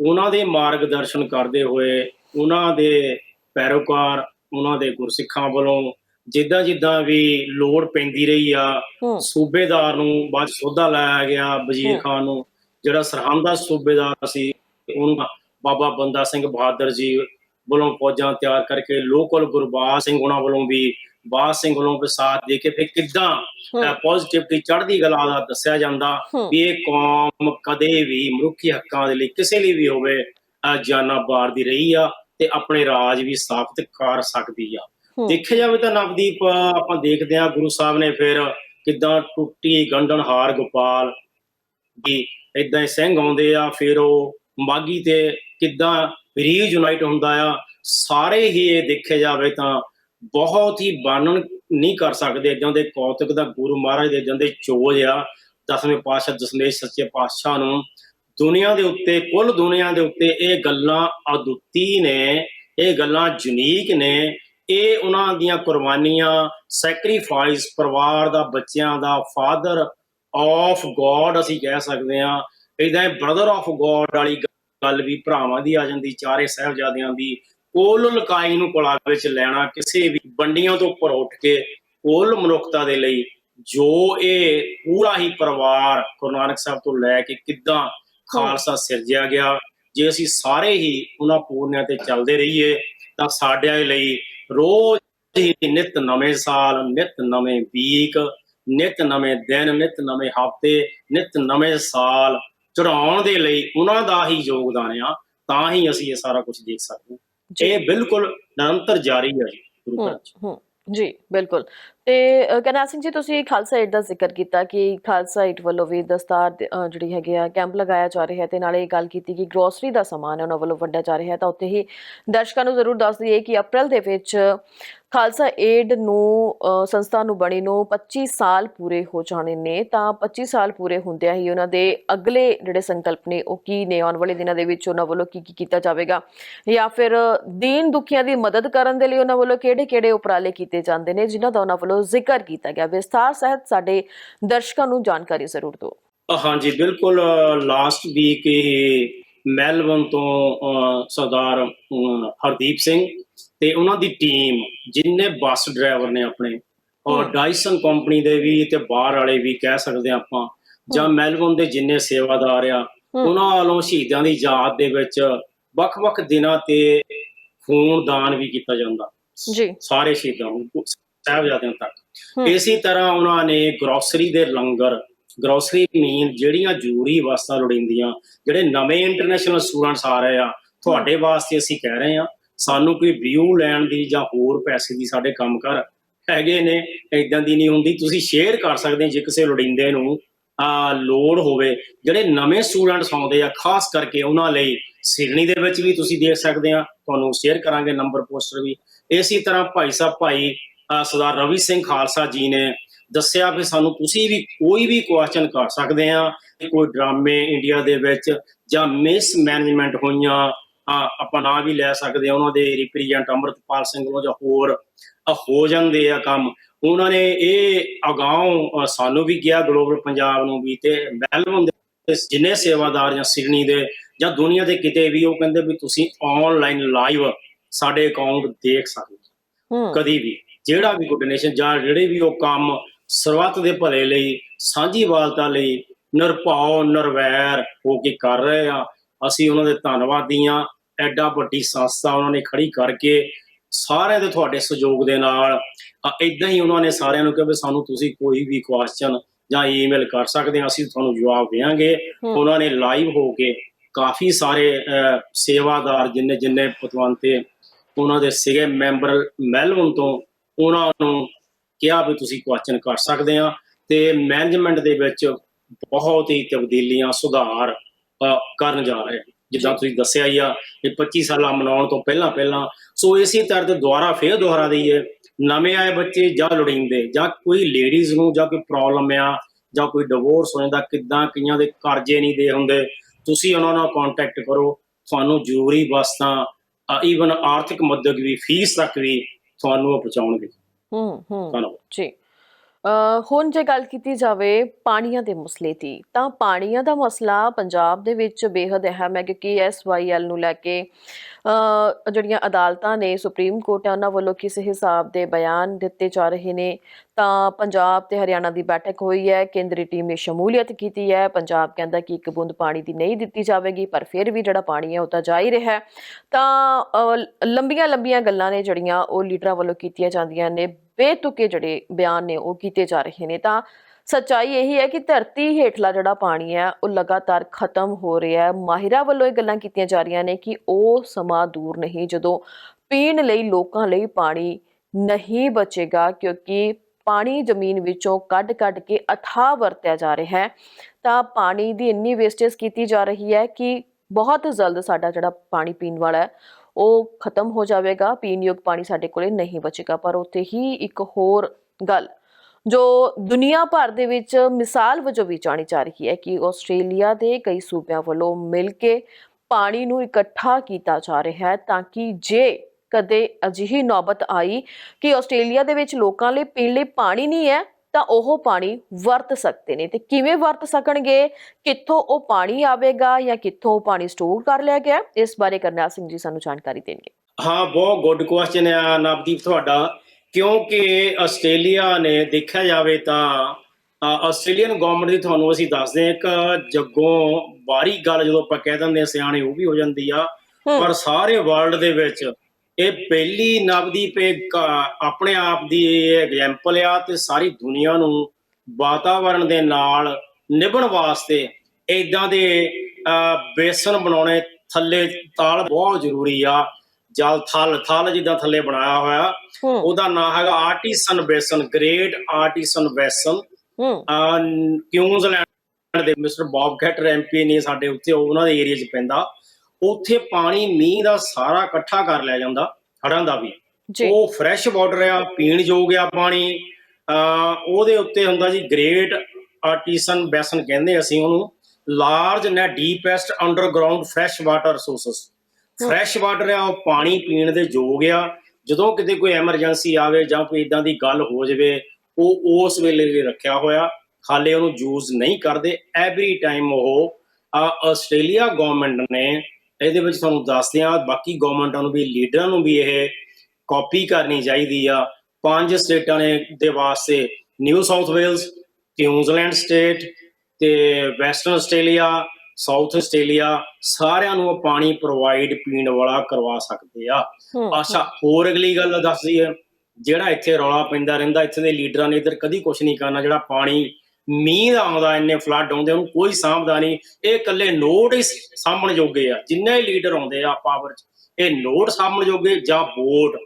ਉਹਨਾਂ ਦੇ ਮਾਰਗਦਰਸ਼ਨ ਕਰਦੇ ਹੋਏ ਉਹਨਾਂ ਦੇ ਪੈਰੋਕਾਰ ਉਹਨਾਂ ਦੇ ਗੁਰਸਿੱਖਾਂ ਵੱਲੋਂ ਜਿੱਦਾਂ ਜਿੱਦਾਂ ਵੀ ਲੋੜ ਪੈਂਦੀ ਰਹੀ ਆ ਸੂਬੇਦਾਰ ਨੂੰ ਬਾਅਦ ਸੋਧਾ ਲਾਇਆ ਗਿਆ ਵਜ਼ੀਰ। ਖਾਨ ਨੂੰ ਜਿਹੜਾ ਸਰਹੰਦ ਦਾ ਸੂਬੇਦਾਰ ਸੀ ਉਹਨੂੰ ਬਾਬਾ ਬੰਦਾ ਸਿੰਘ ਬਹਾਦਰ ਜੀ ਵੱਲੋਂ ਫੌਜਾਂ ਤਿਆਰ ਕਰਕੇ ਲੋਕਲ ਗੁਰਬਾਜ ਸਿੰਘ ਉਹਨਾਂ ਵੱਲੋਂ ਵੀ ਬਾਦ ਸਿੰਘ ਵੱਲੋਂ ਵੀ ਸਾਥ ਦੇ ਕੇ ਫਿਰ ਕਿੱਦਾਂ ਪੋਜ਼ਿਟਿਵਿਟੀ ਚੜ੍ਹਦੀ ਕਲਾ ਦਾ ਦੱਸਿਆ ਜਾਂਦਾ ਵੀ ਇਹ ਕੌਮ ਕਦੇ ਵੀ ਮਨੁੱਖੀ ਹੱਕਾਂ ਦੇ ਲਈ ਕਿਸੇ ਲਈ ਵੀ ਹੋਵੇ ਜਾਨਾਂ ਬਾਰ ਦੀ ਰਹੀ ਆ ਤੇ ਆਪਣੇ ਰਾਜ ਵੀ ਸਥਾਪਿਤ ਕਰ ਸਕਦੀ ਆ। ਦੇਖਿਆ ਜਾਵੇ ਤਾਂ ਨਵਦੀਪ ਆਪਾਂ ਦੇਖਦੇ ਹਾਂ ਗੁਰੂ ਸਾਹਿਬ ਨੇ ਫਿਰ ਕਿਦਾਂ ਟੁੱਟੀ ਗੰਡਨ ਹਾਰ ਗੋਪਾਲ ਦੀ ਇਦਾਂ ਹੀ ਸਿੰਘ ਆਉਂਦੇ ਆ ਫਿਰ ਉਹ ਮਾਗੀ ਤੇ ਕਿੱਦਾਂ ਰੀਯੂਨਾਈਟ ਹੁੰਦਾ ਆ ਸਾਰੇ ਹੀ ਇਹ ਦੇਖੇ ਜਾਵੇ ਤਾਂ ਬਹੁਤ ਹੀ ਬਾਨਣ ਨਹੀਂ ਕਰ ਸਕਦੇ ਇਦਾਂ ਦੇ ਕੌਤਕ ਦਾ ਗੁਰੂ ਮਹਾਰਾਜ ਦੇ ਇਦਾਂ ਦੇ ਚੋਜ ਆ, ਦਸਵੇਂ ਪਾਤਸ਼ਾਹ ਦਸਮੇਸ਼ ਸੱਚੇ ਪਾਤਸ਼ਾਹ ਨੂੰ। ਦੁਨੀਆ ਦੇ ਉੱਤੇ, ਕੁੱਲ ਦੁਨੀਆ ਦੇ ਉੱਤੇ ਇਹ ਗੱਲਾਂ ਅਦੁੱਤੀ ਨੇ, ਇਹ ਗੱਲਾਂ ਯੂਨੀਕ ਨੇ। ਇਹ ਉਹਨਾਂ ਦੀਆਂ ਕੁਰਬਾਨੀਆਂ ਸੈਕਰੀਫਾਈਸ ਪਰਿਵਾਰ ਦਾ, ਬੱਚਿਆਂ ਦਾ ਫਾਦਰ ਆਫ ਗੋਡ ਅਸੀਂ ਕਹਿ ਸਕਦੇ ਹਾਂ। ਇਦਾਂ ਹੀ ਬ੍ਰਦਰ ਆਫ ਗੋਡ ਵਾਲੀ ਗੱਲ ਵੀ ਭਰਾਵਾਂ ਦੀ ਆ ਜਾਂਦੀ, ਚਾਰੇ ਸਾਹਿਬਜ਼ਾਦਿਆਂ ਦੀ। ਕੁੱਲ ਲਕਾਈ ਨੂੰ ਕੋਲਾ ਵਿੱਚ ਲੈਣਾ ਕਿਸੇ ਵੀ ਬੰਡੀਆਂ ਤੋਂ ਉੱਪਰ ਉੱਠ ਕੇ ਕੁੱਲ ਮਨੁੱਖਤਾ ਦੇ ਲਈ ਜੋ ਇਹ ਪੂਰਾ ਹੀ ਪਰਿਵਾਰ ਗੁਰੂ ਨਾਨਕ ਸਾਹਿਬ ਤੋਂ ਲੈ ਕੇ ਕਿੱਦਾਂ ਖਾਲਸਾ ਸਿਰਜਿਆ ਗਿਆ ਜੇ ਅਸੀਂ ਸਾਰੇ ਹੀ ਉਹਨਾਂ ਪੂਰਨਿਆਂ ਤੇ ਚੱਲਦੇ ਰਹੀਏ ਤਾਂ ਸਾਡੇ ਲਈ ਰੋਜ਼ ਹੀ ਨਿਤ ਨਵੇਂ ਸਾਲ ਨਿਤ ਨਵੇਂ ਵੀਕ ਨਿਤ ਨਵੇਂ ਦਿਨ ਨਿਤ ਨਵੇਂ ਹਫ਼ਤੇ ਨਿਤ ਨਵੇਂ ਸਾਲ ਚੜਾਉਣ ਦੇ ਲਈ ਉਹਨਾਂ ਦਾ ਹੀ ਯੋਗਦਾਨ ਆ ਤਾਂ ਹੀ ਅਸੀਂ ਇਹ ਸਾਰਾ ਕੁਝ ਦੇਖ ਸਕਦੇ ਹਾਂ। ਇਹ ਬਿਲਕੁਲ ਨਿਰੰਤਰ ਜਾਰੀ ਹੈ ਜੀ ਗੁਰੂ ਘਰ ਚ। ਹੂੰ ਜੀ ਬਿਲਕੁਲ। ਤੇ ਅ, ਸਿੰਘ ਜੀ ਤੁਸੀਂ ਖਾਲਸਾ ਏਡ ਦਾ ਜ਼ਿਕਰ ਕੀਤਾ ਕਿ ਖਾਲਸਾ ਏਡ ਵੱਲੋਂ ਵੀ ਦਸਤਾਰ ਜਿਹੜੀ ਹੈਗੀ ਆ ਕੈਂਪ ਲਗਾਇਆ ਜਾ ਰਿਹਾ ਹੈ ਤੇ ਨਾਲੇ ਇਹ ਗੱਲ ਕੀਤੀ ਕਿ ਗਰੋਸਰੀ ਦਾ ਸਮਾਨ ਹੈ ਉਹਨਾਂ ਵੱਲੋਂ ਵੰਡਿਆ ਜਾ ਰਿਹਾ ਤਾਂ ਉੱਥੇ ਹੀ ਦਰਸ਼ਕਾਂ ਨੂੰ ਜ਼ਰੂਰ ਦੱਸ ਦਈਏ ਕਿ ਅਪ੍ਰੈਲ ਦੇ ਵਿੱਚ ਖਾਲਸਾ ਏਡ ਨੂੰ ਸੰਸਥਾ ਨੂੰ ਬਣੀ ਨੂੰ 25 ਸਾਲ ਪੂਰੇ ਹੋ ਜਾਣੇ ਨੇ। ਤਾਂ 25 ਸਾਲ ਪੂਰੇ ਹੁੰਦਿਆਂ ਹੀ ਉਹਨਾਂ ਦੇ ਅਗਲੇ ਜਿਹੜੇ ਸੰਕਲਪ ਨੇ ਉਹ ਕੀ ਨੇ? ਆਉਣ ਵਾਲੇ ਦਿਨਾਂ ਦੇ ਵਿੱਚ ਉਹਨਾਂ ਵੱਲੋਂ ਕੀ ਕੀ ਕੀਤਾ ਜਾਵੇਗਾ? ਜਾਂ ਫਿਰ ਦੀਨ ਦੁਖੀਆਂ ਦੀ ਮਦਦ ਕਰਨ ਦੇ ਲਈ ਉਹਨਾਂ ਵੱਲੋਂ ਕਿਹੜੇ-ਕਿਹੜੇ ਉਪਰਾਲੇ ਕੀਤੇ ਜਾਂਦੇ ਨੇ ਜਿਨ੍ਹਾਂ ਦਾ ਉਹਨਾਂ ਵੱਲੋਂ ਜ਼ਿਕਰ ਕੀਤਾ ਗਿਆ। ਵਿਸਥਾਰ ਸਹਿਤ ਸਾਡੇ ਦਰਸ਼ਕਾਂ ਨੂੰ ਜਾਣਕਾਰੀ ਜ਼ਰੂਰ ਦਿਓ। ਹਾਂਜੀ ਬਿਲਕੁਲ ਲਾਸਟ ਵੀਕ ਇਹ ਮੈਲਬਨ ਤੋਂ ਸਰਦਾਰ ਹਰਦੀਪ ਸਿੰਘ ਤੇ ਉਹਨਾਂ ਦੀ ਟੀਮ ਜਿੰਨੇ ਬੱਸ ਡਰਾਈਵਰ ਨੇ ਆਪਣੇ ਔਰ। ਡਾਈਸਨ ਕੰਪਨੀ ਦੇ ਵੀ ਤੇ ਬਾਹਰ ਵਾਲੇ ਵੀ ਕਹਿ ਸਕਦੇ ਆਪਾਂ ਜਾਂ ਮੈਲਬਨ ਦੇ ਜਿੰਨੇ ਸੇਵਾਦਾਰ ਆ। ਉਹਨਾਂ ਵੱਲੋਂ ਸ਼ਹੀਦਾਂ ਦੀ ਯਾਦ ਦੇ ਵਿੱਚ ਵੱਖ-ਵੱਖ ਦਿਨਾਂ ਤੇ ਖੂਨ ਦਾਨ ਵੀ ਕੀਤਾ ਜਾਂਦਾ। ਜੀ। ਸਾਰੇ ਸ਼ਹੀਦਾਂ ਨੂੰ ਸਾਹਿਬਜ਼ਾਦਿਆਂ ਤੱਕ। ਇਸੇ ਤਰ੍ਹਾਂ ਉਹਨਾਂ ਨੇ ਗਰੋਸਰੀ ਦੇ ਲੰਗਰ ਗਰੋਸਰੀ ਮੀਨ ਜਿਹੜੀਆਂ ਜ਼ਰੂਰੀ ਵਸਤਾਂ ਲੋੜੀਂਦੀਆਂ ਜਿਹੜੇ ਨਵੇਂ ਇੰਟਰਨੈਸ਼ਨਲ ਸਟੂਡੈਂਟਸ ਆ ਰਹੇ ਆ ਤੁਹਾਡੇ ਵਾਸਤੇ ਅਸੀਂ ਕਹਿ ਰਹੇ ਆ ਸਾਨੂੰ ਕੋਈ ਵਿਊ ਲੈਣ ਦੀ ਜਾਂ ਹੋਰ ਪੈਸੇ ਦੀ ਸਾਡੇ ਕੰਮ ਕਰ ਹੈਗੇ ਨੇ ਇਦਾਂ ਦੀ ਨਹੀਂ ਹੁੰਦੀ ਤੁਸੀਂ ਸ਼ੇਅਰ ਕਰ ਸਕਦੇ ਜੇ ਕਿਸੇ ਲੋੜੀਂਦੇ ਨੂੰ ਆ ਲੋੜ ਹੋਵੇ। ਜਿਹੜੇ ਨਵੇਂ ਸਟੂਡੈਂਟਸ ਆਉਂਦੇ ਆ ਖਾਸ ਕਰਕੇ ਉਹਨਾਂ ਲਈ ਸਿਡਨੀ ਦੇ ਵਿੱਚ ਵੀ ਤੁਸੀਂ ਦੇਖ ਸਕਦੇ ਆ ਤੁਹਾਨੂੰ ਸ਼ੇਅਰ ਕਰਾਂਗੇ ਨੰਬਰ ਪੋਸਟਰ ਵੀ। ਇਸੇ ਤਰ੍ਹਾਂ ਭਾਈ ਸਾਹਿਬ ਭਾਈ ਸਰਦਾਰ ਰਵੀ ਸਿੰਘ ਖਾਲਸਾ ਜੀ ਨੇ ਦੱਸਿਆ ਵੀ ਸਾਨੂੰ ਤੁਸੀਂ ਵੀ ਕੋਈ ਵੀ ਕੁਐਸਚਨ ਕਰ ਸਕਦੇ ਆ ਕੋਈ ਡਰਾਮੇ ਇੰਡੀਆ ਦੇ ਵਿੱਚ ਜਾਂ ਮਿਸ ਮੈਨੇਜਮੈਂਟ ਹੋਈਆਂ ਆ, ਆਪਾਂ ਨਾਂ ਵੀ ਲੈ ਸਕਦੇ ਆ ਉਹਨਾਂ ਦੇ ਰਿਪਰੈਜ਼ੈਂਟ ਅੰਮ੍ਰਿਤਪਾਲ ਸਿੰਘ ਵੱਲੋਂ ਜਾਂ ਹੋਰ ਹੋ ਜਾਂਦੇ ਆ ਕੰਮ। ਉਹਨਾਂ ਨੇ ਇਹ ਅਗਾਉਂ ਸਾਨੂੰ ਵੀ ਕਿਹਾ ਗਲੋਬਲ ਪੰਜਾਬ ਨੂੰ ਵੀ ਤੇ ਮੈਲਬਨ ਦੇ ਜਿੰਨੇ ਸੇਵਾਦਾਰ ਜਾਂ ਸਿਡਨੀ ਦੇ ਜਾਂ ਦੁਨੀਆ ਦੇ ਕਿਤੇ ਵੀ ਉਹ ਕਹਿੰਦੇ ਵੀ ਤੁਸੀਂ ਆਨਲਾਈਨ ਲਾਈਵ ਸਾਡੇ ਅਕਾਊਂਟ ਦੇਖ ਸਕਦੇ ਹੂੰ। ਕਦੀ ਵੀ। ਜਿਹੜਾ ਵੀ ਕੋਈ ਡੋਨੇਸ਼ਨ ਜਾਂ ਜਿਹੜੇ ਵੀ ਉਹ ਕੰਮ ਸਰਬੱਤ ਦੇ ਭਲੇ ਲਈ ਸਾਂਝੀਵਾਲਤਾ ਲਈ ਨਿਰਭਉ ਨਿਰਵੈਰ ਹੋ ਕੇ ਕਰ ਰਹੇ ਆ। ਅਸੀਂ ਉਹਨਾਂ ਦੇ ਧੰਨਵਾਦੀ ਆ। ਐਡਾ ਵੱਡੀ ਸੰਸਥਾ ਉਹਨਾਂ ਨੇ ਖੜੀ ਕਰਕੇ ਸਾਰਿਆਂ ਦੇ ਤੁਹਾਡੇ ਸਹਿਯੋਗ ਦੇ ਨਾਲ ਇਦਾਂ ਹੀ ਉਹਨਾਂ ਨੇ ਸਾਰਿਆਂ ਨੂੰ ਕਿਹਾ ਵੀ ਸਾਨੂੰ ਤੁਸੀਂ ਕੋਈ ਵੀ ਕੁਐਸਚਨ ਜਾਂ ਈਮੇਲ ਕਰ ਸਕਦੇ ਆ ਅਸੀਂ ਤੁਹਾਨੂੰ ਜਵਾਬ ਦੇਵਾਂਗੇ। ਉਹਨਾਂ ਨੇ ਲਾਈਵ ਹੋ ਕੇ ਕਾਫੀ ਸਾਰੇ ਸੇਵਾਦਾਰ ਜਿੰਨੇ ਜਿੰਨੇ ਪਤਵੰਤੇ ਉਹਨਾਂ ਦੇ ਸੀਗੇ ਮੈਂਬਰ ਮੈਲਬਨ ਤੋਂ ਉਹਨਾਂ ਨੂੰ ਕਿਹਾ ਵੀ ਤੁਸੀਂ ਕੁਐਸਚਨ ਕਰ ਸਕਦੇ ਆ ਤੇ ਮੈਨੇਜਮੈਂਟ ਦੇ ਵਿੱਚ ਬਹੁਤ ਹੀ ਤਬਦੀਲੀਆਂ ਸੁਧਾਰ ਕਰਨ ਜਾ ਰਹੇ। ਜਿੱਦਾਂ ਤੁਸੀਂ ਦੱਸਿਆ ਹੀ ਆ ਕਿ 25 ਸਾਲਾਂ ਮਨਾਉਣ ਤੋਂ ਪਹਿਲਾਂ ਪਹਿਲਾਂ ਸੋ ਇਸੇ ਤਰ੍ਹਾਂ ਤੇ ਦੁਬਾਰਾ ਫੇਰ ਦੁਹਰਾ ਦਈਏ ਨਵੇਂ ਆਏ ਬੱਚੇ ਜਾਂ ਲੋੜੀਂਦੇ ਜਾਂ ਕੋਈ ਲੇਡੀਜ਼ ਨੂੰ ਜਾਂ ਕੋਈ ਪ੍ਰੋਬਲਮ ਆ ਜਾਂ ਕੋਈ ਡਿਵੋਰਸ ਹੋ ਜਾਂਦਾ ਕਿੱਦਾਂ ਕਈਆਂ ਦੇ ਕਰਜ਼ੇ ਨਹੀਂ ਦੇ ਹੁੰਦੇ ਤੁਸੀਂ ਉਹਨਾਂ ਨਾਲ ਕੰਟੈਕਟ ਕਰੋ ਤੁਹਾਨੂੰ ਜ਼ਰੂਰੀ ਵਸਤਾਂ ਈਵਨ ਆਰਥਿਕ ਮਦਦ ਵੀ ਫੀਸ ਤੱਕ ਵੀ ਤੁਹਾਨੂੰ ਉਹ ਪਹੁੰਚਾਉਣਗੇ। ਹੂੰ ਹੂੰ ਧੰਨਵਾਦ। ਜੀ। ਹੁਣ ਜੇ ਗੱਲ ਕੀਤੀ ਜਾਵੇ ਪਾਣੀਆਂ ਦੇ ਮਸਲੇ ਦੀ, ਤਾਂ ਪਾਣੀਆਂ ਦਾ ਮਸਲਾ ਪੰਜਾਬ ਦੇ ਵਿੱਚ ਬੇहद ਅਹਿਮ ਹੈ ਕਿਉਂਕਿ ਐਸਵਾਈਐਲ ਨੂੰ ਲੈ ਕੇ ਜਿਹੜੀਆਂ ਅਦਾਲਤਾਂ ਨੇ, ਸੁਪਰੀਮ ਕੋਰਟ ਹੈ ਉਹਨਾਂ ਵੱਲੋਂ ਕਿਸੇ ਹਿਸਾਬ ਦੇ ਬਿਆਨ ਦਿੱਤੇ ਜਾ ਰਹੇ ਨੇ। ਤਾਂ ਪੰਜਾਬ ਤੇ ਹਰਿਆਣਾ ਦੀ ਬੈਠਕ ਹੋਈ ਹੈ, ਕੇਂਦਰੀ ਟੀਮ ਨੇ ਸ਼ਮੂਲੀਅਤ ਕੀਤੀ ਹੈ, ਪੰਜਾਬ ਕਹਿੰਦਾ ਕਿ ਇੱਕ ਬੂੰਦ ਪਾਣੀ ਦੀ ਨਹੀਂ ਦਿੱਤੀ ਜਾਵੇਗੀ, ਪਰ ਫਿਰ ਵੀ ਜਿਹੜਾ ਪਾਣੀ ਹੈ ਉਹ ਤਾਂ ਜਾ ਹੀ ਰਿਹਾ ਹੈ। ਤਾਂ ਲੰਬੀਆਂ ਲੰਬੀਆਂ ਗੱਲਾਂ ਨੇ ਜਿਹੜੀਆਂ ਉਹ ਲੀਡਰਾਂ ਵੱਲੋਂ ਕੀਤੀਆਂ ਜਾਂਦੀਆਂ ਨੇ। ਬੇਤੁਕੇ ਜਿਹੜੇ ਬਿਆਨ ਨੇ ਉਹ ਕੀਤੇ ਜਾ ਰਹੇ ਨੇ, ਤਾਂ ਸੱਚਾਈ ਇਹੀ ਹੈ ਕਿ ਧਰਤੀ ਹੇਠਲਾ ਜਿਹੜਾ ਪਾਣੀ ਹੈ, ਉਹ ਲਗਾਤਾਰ ਖਤਮ ਹੋ ਰਿਹਾ ਹੈ। ਮਾਹਿਰਾਂ ਵੱਲੋਂ ਇਹ ਗੱਲਾਂ ਕੀਤੀਆਂ ਜਾ ਰਹੀਆਂ ਨੇ ਕਿ ਉਹ ਸਮਾਂ ਦੂਰ ਨਹੀਂ, ਜਦੋਂ ਪੀਣ ਲਈ ਲੋਕਾਂ ਲਈ ਪਾਣੀ ਨਹੀਂ ਬਚੇਗਾ, ਕਿਉਂਕਿ ਪਾਣੀ ਜ਼ਮੀਨ ਵਿੱਚੋਂ ਕੱਢ-ਕੱਢ ਕੇ ਅਥਾਹ ਵਰਤਿਆ ਜਾ ਰਿਹਾ ਹੈ, ਤਾਂ ਪਾਣੀ ਦੀ ਇੰਨੀ ਵੇਸਟੇਜ ਕੀਤੀ ਜਾ ਰਹੀ ਹੈ ਕਿ ਬਹੁਤ ਜਲਦ ਸਾਡਾ ਜਿਹੜਾ ਪਾਣੀ ਪੀਣ ਵਾਲਾ ਹੈ ਉਹ ਖਤਮ ਹੋ ਜਾਵੇਗਾ ਪੀਣ ਯੋਗ ਪਾਣੀ ਸਾਡੇ ਕੋਲੇ ਨਹੀਂ ਬਚੇਗਾ। ਪਰ ਉੱਥੇ ਹੀ ਇੱਕ ਹੋਰ ਗੱਲ, ਜੋ ਦੁਨੀਆ ਭਰ ਦੇ ਵਿੱਚ ਮਿਸਾਲ ਵਜੋਂ ਵੀ ਜਾਣੀ ਜਾ ਰਹੀ ਹੈ ਕਿ ਆਸਟ੍ਰੇਲੀਆ ਦੇ ਕਈ ਸੂਬਿਆਂ ਵੱਲੋਂ ਮਿਲ ਕੇ ਪਾਣੀ ਨੂੰ ਇਕੱਠਾ ਕੀਤਾ ਜਾ ਰਿਹਾ ਹੈ ਤਾਂ ਕਿ ਜੇ ਕਦੇ ਅਜਿਹੀ ਨੌਬਤ ਆਈ ਕਿ ਆਸਟ੍ਰੇਲੀਆ ਦੇ ਵਿੱਚ ਲੋਕਾਂ ਲਈ ਪੀਣ ਲਈ ਪਾਣੀ ਨਹੀਂ ਹੈ ਤਾਂ ਉਹ ਪਾਣੀ ਵਰਤ ਸਕਦੇ ਨੇ। ਤੇ ਕਿਵੇਂ ਵਰਤ ਸਕਣਗੇ? ਕਿੱਥੋਂ ਉਹ ਪਾਣੀ ਆਵੇਗਾ ਜਾਂ ਕਿੱਥੋਂ ਉਹ ਪਾਣੀ ਸਟੋਰ ਕਰ ਲਿਆ ਗਿਆ? ਇਸ ਬਾਰੇ ਕਰਨੈਲ ਸਿੰਘ ਜੀ ਸਾਨੂੰ ਜਾਣਕਾਰੀ ਦੇਣਗੇ। ਹਾਂ ਬਹੁਤ ਗੁੱਡ ਕੁਐਸਚਨ ਆ ਨਵਦੀਪ ਤੁਹਾਡਾ। ਕਿਉਂਕਿ ਆਸਟ੍ਰੇਲੀਆ ਨੇ ਦੇਖਿਆ ਜਾਵੇ ਤਾਂ ਆਸਟ੍ਰੇਲੀਅਨ ਗਵਰਨਮੈਂਟ ਦੀ ਤੁਹਾਨੂੰ ਅਸੀਂ ਦੱਸਦੇ ਹਾਂ ਇੱਕ ਜੱਗੋਂ ਬਾਰੀ ਗੱਲ ਜਦੋਂ ਆਪਾਂ ਕਹਿ ਦਿੰਦੇ ਹਾਂ ਸਿਆਣੇ ਉਹ ਵੀ ਹੋ ਜਾਂਦੀ ਆ। ਪਰ ਸਾਰੇ ਵਰਲਡ ਦੇ ਵਿੱਚ ਇਹ ਪਹਿਲੀ ਨਵਦੀਪ ਇੱਕ ਆਪਣੇ ਆਪ ਦੀ ਐਗਜ਼ਾਮਪਲ ਆ ਤੇ ਸਾਰੀ ਦੁਨੀਆ ਨੂੰ ਵਾਤਾਵਰਣ ਦੇ ਨਾਲ ਨਿਭਣ ਵਾਸਤੇ ਇਦਾਂ ਦੇ ਬੇਸਨ ਬਣਾਉਣੇ ਥੱਲੇ ਤਾਲ ਬਹੁਤ ਜ਼ਰੂਰੀ ਆ। ਜਲ ਥਲ ਥਲ ਜਿੱਦਾਂ ਥੱਲੇ ਬਣਾਇਆ ਹੋਇਆ ਉਹਦਾ ਨਾਮ ਹੈਗਾ artesian basin great artesian basin. ਹੂੰ। ਕਿਊਜ਼ਲੈਂਡ ਦੇ ਮਿਸਟਰ ਬੌਬ ਗੈਟਰ ਐਮਪੀ ਨੇ ਸਾਡੇ ਉੱਤੇ ਉਹਨਾਂ ਦੇ ਏਰੀਆ 'ਚ ਪੈਂਦਾ। ਉੱਥੇ ਪਾਣੀ ਮੀਂਹ ਦਾ ਸਾਰਾ ਇਕੱਠਾ ਕਰ ਲਿਆ ਜਾਂਦਾ ਹੜਾਂ ਦਾ ਵੀ। ਉਹ ਫਰੈਸ਼ ਵਾਟਰ ਆ ਪੀਣ ਯੋਗ ਆ ਪਾਣੀ। ਉਹਦੇ ਉੱਤੇ ਹੁੰਦਾ ਜੀ ਗ੍ਰੇਟ ਆਰਟੀਸਨ ਬੈਸਨ ਕਹਿੰਦੇ ਅਸੀਂ ਉਹਨੂੰ। ਲਾਰਜ ਨੇ deepest underground fresh water resources fresh water ਆ ਉਹ ਪਾਣੀ ਪੀਣ ਦੇ ਯੋਗ ਆ। ਜਦੋਂ ਕਿਤੇ ਕੋਈ ਐਮਰਜੈਂਸੀ ਆਵੇ ਜਾਂ ਕੋਈ ਇਦਾਂ ਦੀ ਗੱਲ ਹੋ ਜਾਵੇ ਉਹ ਉਸ ਵੇਲੇ ਲਈ ਰੱਖਿਆ ਹੋਇਆ। ਹਾਲੇ ਉਹਨੂੰ ਯੂਜ਼ ਨਹੀਂ ਕਰਦੇ। ਐਵਰੀ ਟਾਈਮ ਉਹ ਆਸਟ੍ਰੇਲੀਆ ਗਵਰਨਮੈਂਟ ਨੇ ਇਹਦੇ ਵਿੱਚ ਤੁਹਾਨੂੰ ਦੱਸਦੇ ਆ ਬਾਕੀ ਗਵਰਨਮੈਂਟਾਂ ਨੂੰ ਵੀ ਲੀਡਰਾਂ ਨੂੰ ਵੀ ਇਹ ਕਾਪੀ ਕਰਨੀ ਚਾਹੀਦੀ ਆ। ਪੰਜ ਸਟੇਟਾਂ ਨੇ ਦੇ ਵਾਸਤੇ New South Wales Queensland state ਤੇ ਵੈਸਟਰਨ ਆਸਟ੍ਰੇਲੀਆ ਸਾਊਥ ਆਸਟ੍ਰੇਲੀਆ ਸਾਰਿਆਂ ਨੂੰ ਉਹ ਪਾਣੀ ਪ੍ਰੋਵਾਈਡ ਪੀਣ ਵਾਲਾ ਕਰਵਾ ਸਕਦੇ ਆ। ਅੱਛਾ ਹੋਰ ਅਗਲੀ ਗੱਲ ਦੱਸਦੀ ਹੈ ਜਿਹੜਾ ਇੱਥੇ ਰੌਲਾ ਪੈਂਦਾ ਰਹਿੰਦਾ ਇੱਥੇ ਦੇ ਲੀਡਰਾਂ ਨੇ ਇਧਰ ਕਦੀ ਕੁਝ ਨਹੀਂ ਕਰਨਾ ਜਿਹੜਾ ਪਾਣੀ ਮੀਂਹ ਦਾ ਆਉਂਦਾ, ਇੰਨੇ ਫਲੱਡ ਆਉਂਦੇ, ਉਹਨੂੰ ਕੋਈ ਸਾਂਭਦਾ ਨਹੀਂ। ਇਹ ਇਕੱਲੇ ਨੋਟ ਹੀ ਸਾਂਭਣ ਜੋਗੇ ਆ, ਜਿੰਨੇ ਲੀਡਰ ਆਉਂਦੇ ਆ ਪਾਵਰ 'ਚ ਇਹ ਨੋਟ ਸਾਂਭਣ ਜੋਗੇ ਜਾਂ ਵੋਟ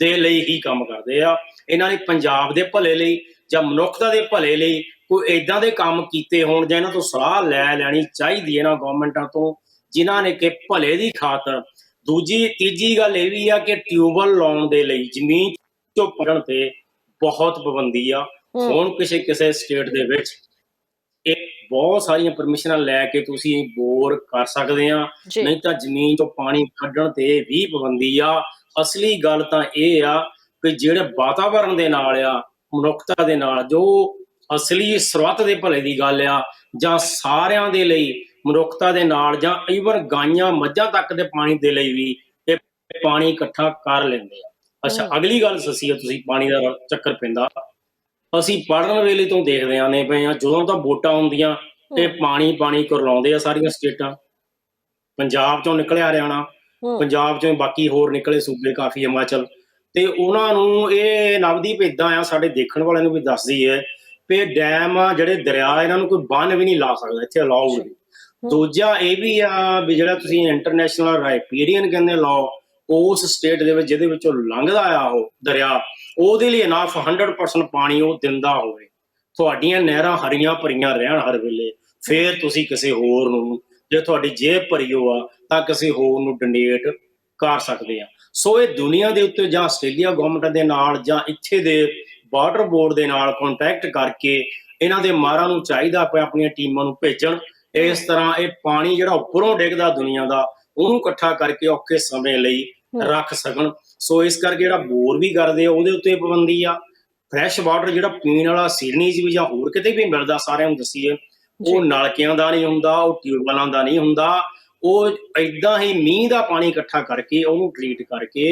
ਦੇ ਲਈ ਹੀ ਕੰਮ ਕਰਦੇ ਆ। ਇਹਨਾਂ ਨੇ ਪੰਜਾਬ ਦੇ ਭਲੇ ਲਈ ਜਾਂ ਮਨੁੱਖਤਾ ਦੇ ਭਲੇ ਲਈ ਕੋਈ ਇਦਾਂ ਦੇ ਕੰਮ ਕੀਤੇ ਹੋਣ ਜਾਂ ਇਹਨਾਂ ਤੋਂ ਸਲਾਹ ਲੈ ਲੈਣੀ ਚਾਹੀਦੀ ਹੈ ਨਾ ਗਵਰਨਮੈਂਟਾਂ ਤੋਂ, ਜਿਨ੍ਹਾਂ ਨੇ ਕਿ ਭਲੇ ਦੀ ਖਾਤਰ। ਦੂਜੀ, ਤੀਜੀ ਗੱਲ ਇਹ ਵੀ ਆ ਕਿ ਟਿਊਬਲ ਲਾਉਣ ਦੇ ਲਈ ਜ਼ਮੀਨ ਚੋਂ ਪੜਨ ਤੇ ਬਹੁਤ ਪਾਬੰਦੀ ਆ। ਹੁਣ ਕਿਸੇ ਕਿਸੇ ਸਟੇਟ ਦੇ ਵਿੱਚ ਇਹ ਬਹੁਤ ਸਾਰੀਆਂ ਪਰਮਿਸ਼ਨਾਂ ਲੈ ਕੇ ਤੁਸੀਂ ਬੋਰ ਕਰ ਸਕਦੇ ਆ। ਨਹੀਂ ਤਾਂ ਜ਼ਮੀਨ ਤੋਂ ਪਾਣੀ ਕੱਢਣ ਤੇ ਵੀ ਪਾਬੰਦੀ ਆ। ਅਸਲੀ ਗੱਲ ਤਾਂ ਇਹ ਆ ਕਿ ਜਿਹੜੇ ਵਾਤਾਵਰਣ ਦੇ ਨਾਲ ਆ ਮਨੁੱਖਤਾ ਦੇ ਨਾਲ ਜੋ ਅਸਲੀ ਸਰਵਤ ਦੇ ਭਲੇ ਦੀ ਗੱਲ ਆ ਜਾਂ ਸਾਰਿਆਂ ਦੇ ਲਈ ਮਨੁੱਖਤਾ ਦੇ ਨਾਲ ਜਾਂ ਈਵਨ ਗਾਈਆਂ ਮੱਝਾਂ ਤੱਕ ਦੇ ਪਾਣੀ ਦੇ ਲਈ ਵੀ ਇਹ ਪਾਣੀ ਇਕੱਠਾ ਕਰ ਲੈਂਦੇ ਆ। ਅੱਛਾ। ਅਗਲੀ ਗੱਲ ਸੱਸੀ ਆ ਤੁਸੀਂ ਪਾਣੀ ਦਾ ਚੱਕਰ ਪੈਂਦਾ। ਅਸੀਂ ਪੜਨ ਵੇਲੇ ਤੋਂ ਦੇਖਦੇ ਆਨੇ ਪਏ ਆ ਜਦੋਂ ਤਾਂ ਵੋਟਾਂ ਹੁੰਦੀਆਂ ਤੇ। ਪਾਣੀ ਪਾਣੀ ਕਰਲਾਉਂਦੇ ਆ ਸਾਰੀਆਂ ਸਟੇਟਾਂ। ਪੰਜਾਬ ਚੋਂ ਨਿਕਲਿਆ ਹਰਿਆਣਾ ਪੰਜਾਬ ਚੋਂ ਬਾਕੀ ਹੋਰ ਨਿਕਲੇ ਸੂਬੇ ਕਾਫੀ ਹਿਮਾਚਲ। ਤੇ ਉਹਨਾਂ ਨੂੰ ਇਹ ਨਵਦੀਪ ਇਦਾਂ ਆ ਸਾਡੇ ਦੇਖਣ ਵਾਲਿਆਂ ਨੂੰ ਵੀ ਦੱਸਦੀ ਹੈ ਵੀ ਡੈਮ ਆ ਜਿਹੜੇ ਦਰਿਆ ਇਹਨਾਂ ਨੂੰ ਕੋਈ ਬੰਨ ਵੀ ਨਹੀਂ ਲਾ ਸਕਦਾ ਇੱਥੇ ਅਲਾਉਡ ਨਹੀਂ ਦੂਜਾ ਇਹ ਵੀ ਆ ਵੀ ਜਿਹੜਾ ਤੁਸੀਂ ਇੰਟਰਨੈਸ਼ਨਲ ਰਾਈਪੀਰੀਅਨ ਕਹਿੰਦੇ ਲਾਓ ਉਸ ਸਟੇਟ ਦੇ ਵਿੱਚ ਜਿਹਦੇ ਵਿੱਚੋਂ ਲੰਘਦਾ ਆ ਉਹ ਦਰਿਆ ਉਹਦੇ ਲਈ ਇਨਾਫ 100% ਪਾਣੀ ਉਹ ਦਿੰਦਾ ਹੋਵੇ। ਤੁਹਾਡੀਆਂ ਨਹਿਰਾਂ ਹਰੀਆਂ ਭਰੀਆਂ ਰਹਿਣ ਹਰ ਵੇਲੇ। ਫੇਰ ਤੁਸੀਂ ਕਿਸੇ ਹੋਰ ਨੂੰ ਜੇ ਤੁਹਾਡੀ ਜੇਬ ਭਰੀ ਹੋ ਆ ਤਾਂ ਕਿਸੇ ਹੋਰ ਨੂੰ ਡੋਨੇਟ ਕਰ ਸਕਦੇ ਆ। ਸੋ ਇਹ ਦੁਨੀਆ ਦੇ ਉੱਤੇ ਜਾਂ ਆਸਟ੍ਰੇਲੀਆ ਗਵਰਨਮੈਂਟ ਦੇ ਨਾਲ ਜਾਂ ਇੱਥੇ ਦੇ ਵਾਟਰ ਬੋਰਡ ਦੇ ਨਾਲ ਕੰਟੈਕਟ ਕਰਕੇ ਇਹਨਾਂ ਦੇ ਮਾਰਾਂ ਨੂੰ ਚਾਹੀਦਾ ਪਿਆ ਆਪਣੀਆਂ ਟੀਮਾਂ ਨੂੰ ਭੇਜਣ। ਇਸ ਤਰ੍ਹਾਂ ਇਹ ਪਾਣੀ ਜਿਹੜਾ ਉੱਪਰੋਂ ਡਿੱਗਦਾ ਦੁਨੀਆ ਦਾ ਉਹਨੂੰ ਇਕੱਠਾ ਕਰਕੇ ਔਖੇ ਸਮੇਂ ਲਈ। ਰੱਖ ਸਕਣ। ਸੋ ਇਸ ਕਰਕੇ ਜਿਹੜਾ ਬੋਰ ਵੀ ਕਰਦੇ ਆ ਉਹਦੇ ਉੱਤੇ ਪਾਬੰਦੀ ਆ। ਫਰੈਸ਼ ਵਾਟਰ ਜਿਹੜਾ ਪੀਣ ਵਾਲਾ ਸਿਡਨੀ 'ਚ ਵੀ ਜਾਂ ਹੋਰ ਕਿਤੇ ਵੀ ਮਿਲਦਾ ਸਾਰਿਆਂ ਨੂੰ ਦੱਸੀਏ। ਉਹ ਨਲਕਿਆਂ ਦਾ ਨਹੀਂ ਹੁੰਦਾ ਉਹ ਟਿਊਬਵੈਲਾਂ ਦਾ ਨਹੀਂ ਹੁੰਦਾ। ਉਹ ਐਦਾਂ ਹੀ ਮੀਂਹ ਦਾ ਪਾਣੀ ਇਕੱਠਾ ਕਰਕੇ ਉਹਨੂੰ ਟ੍ਰੀਟ ਕਰਕੇ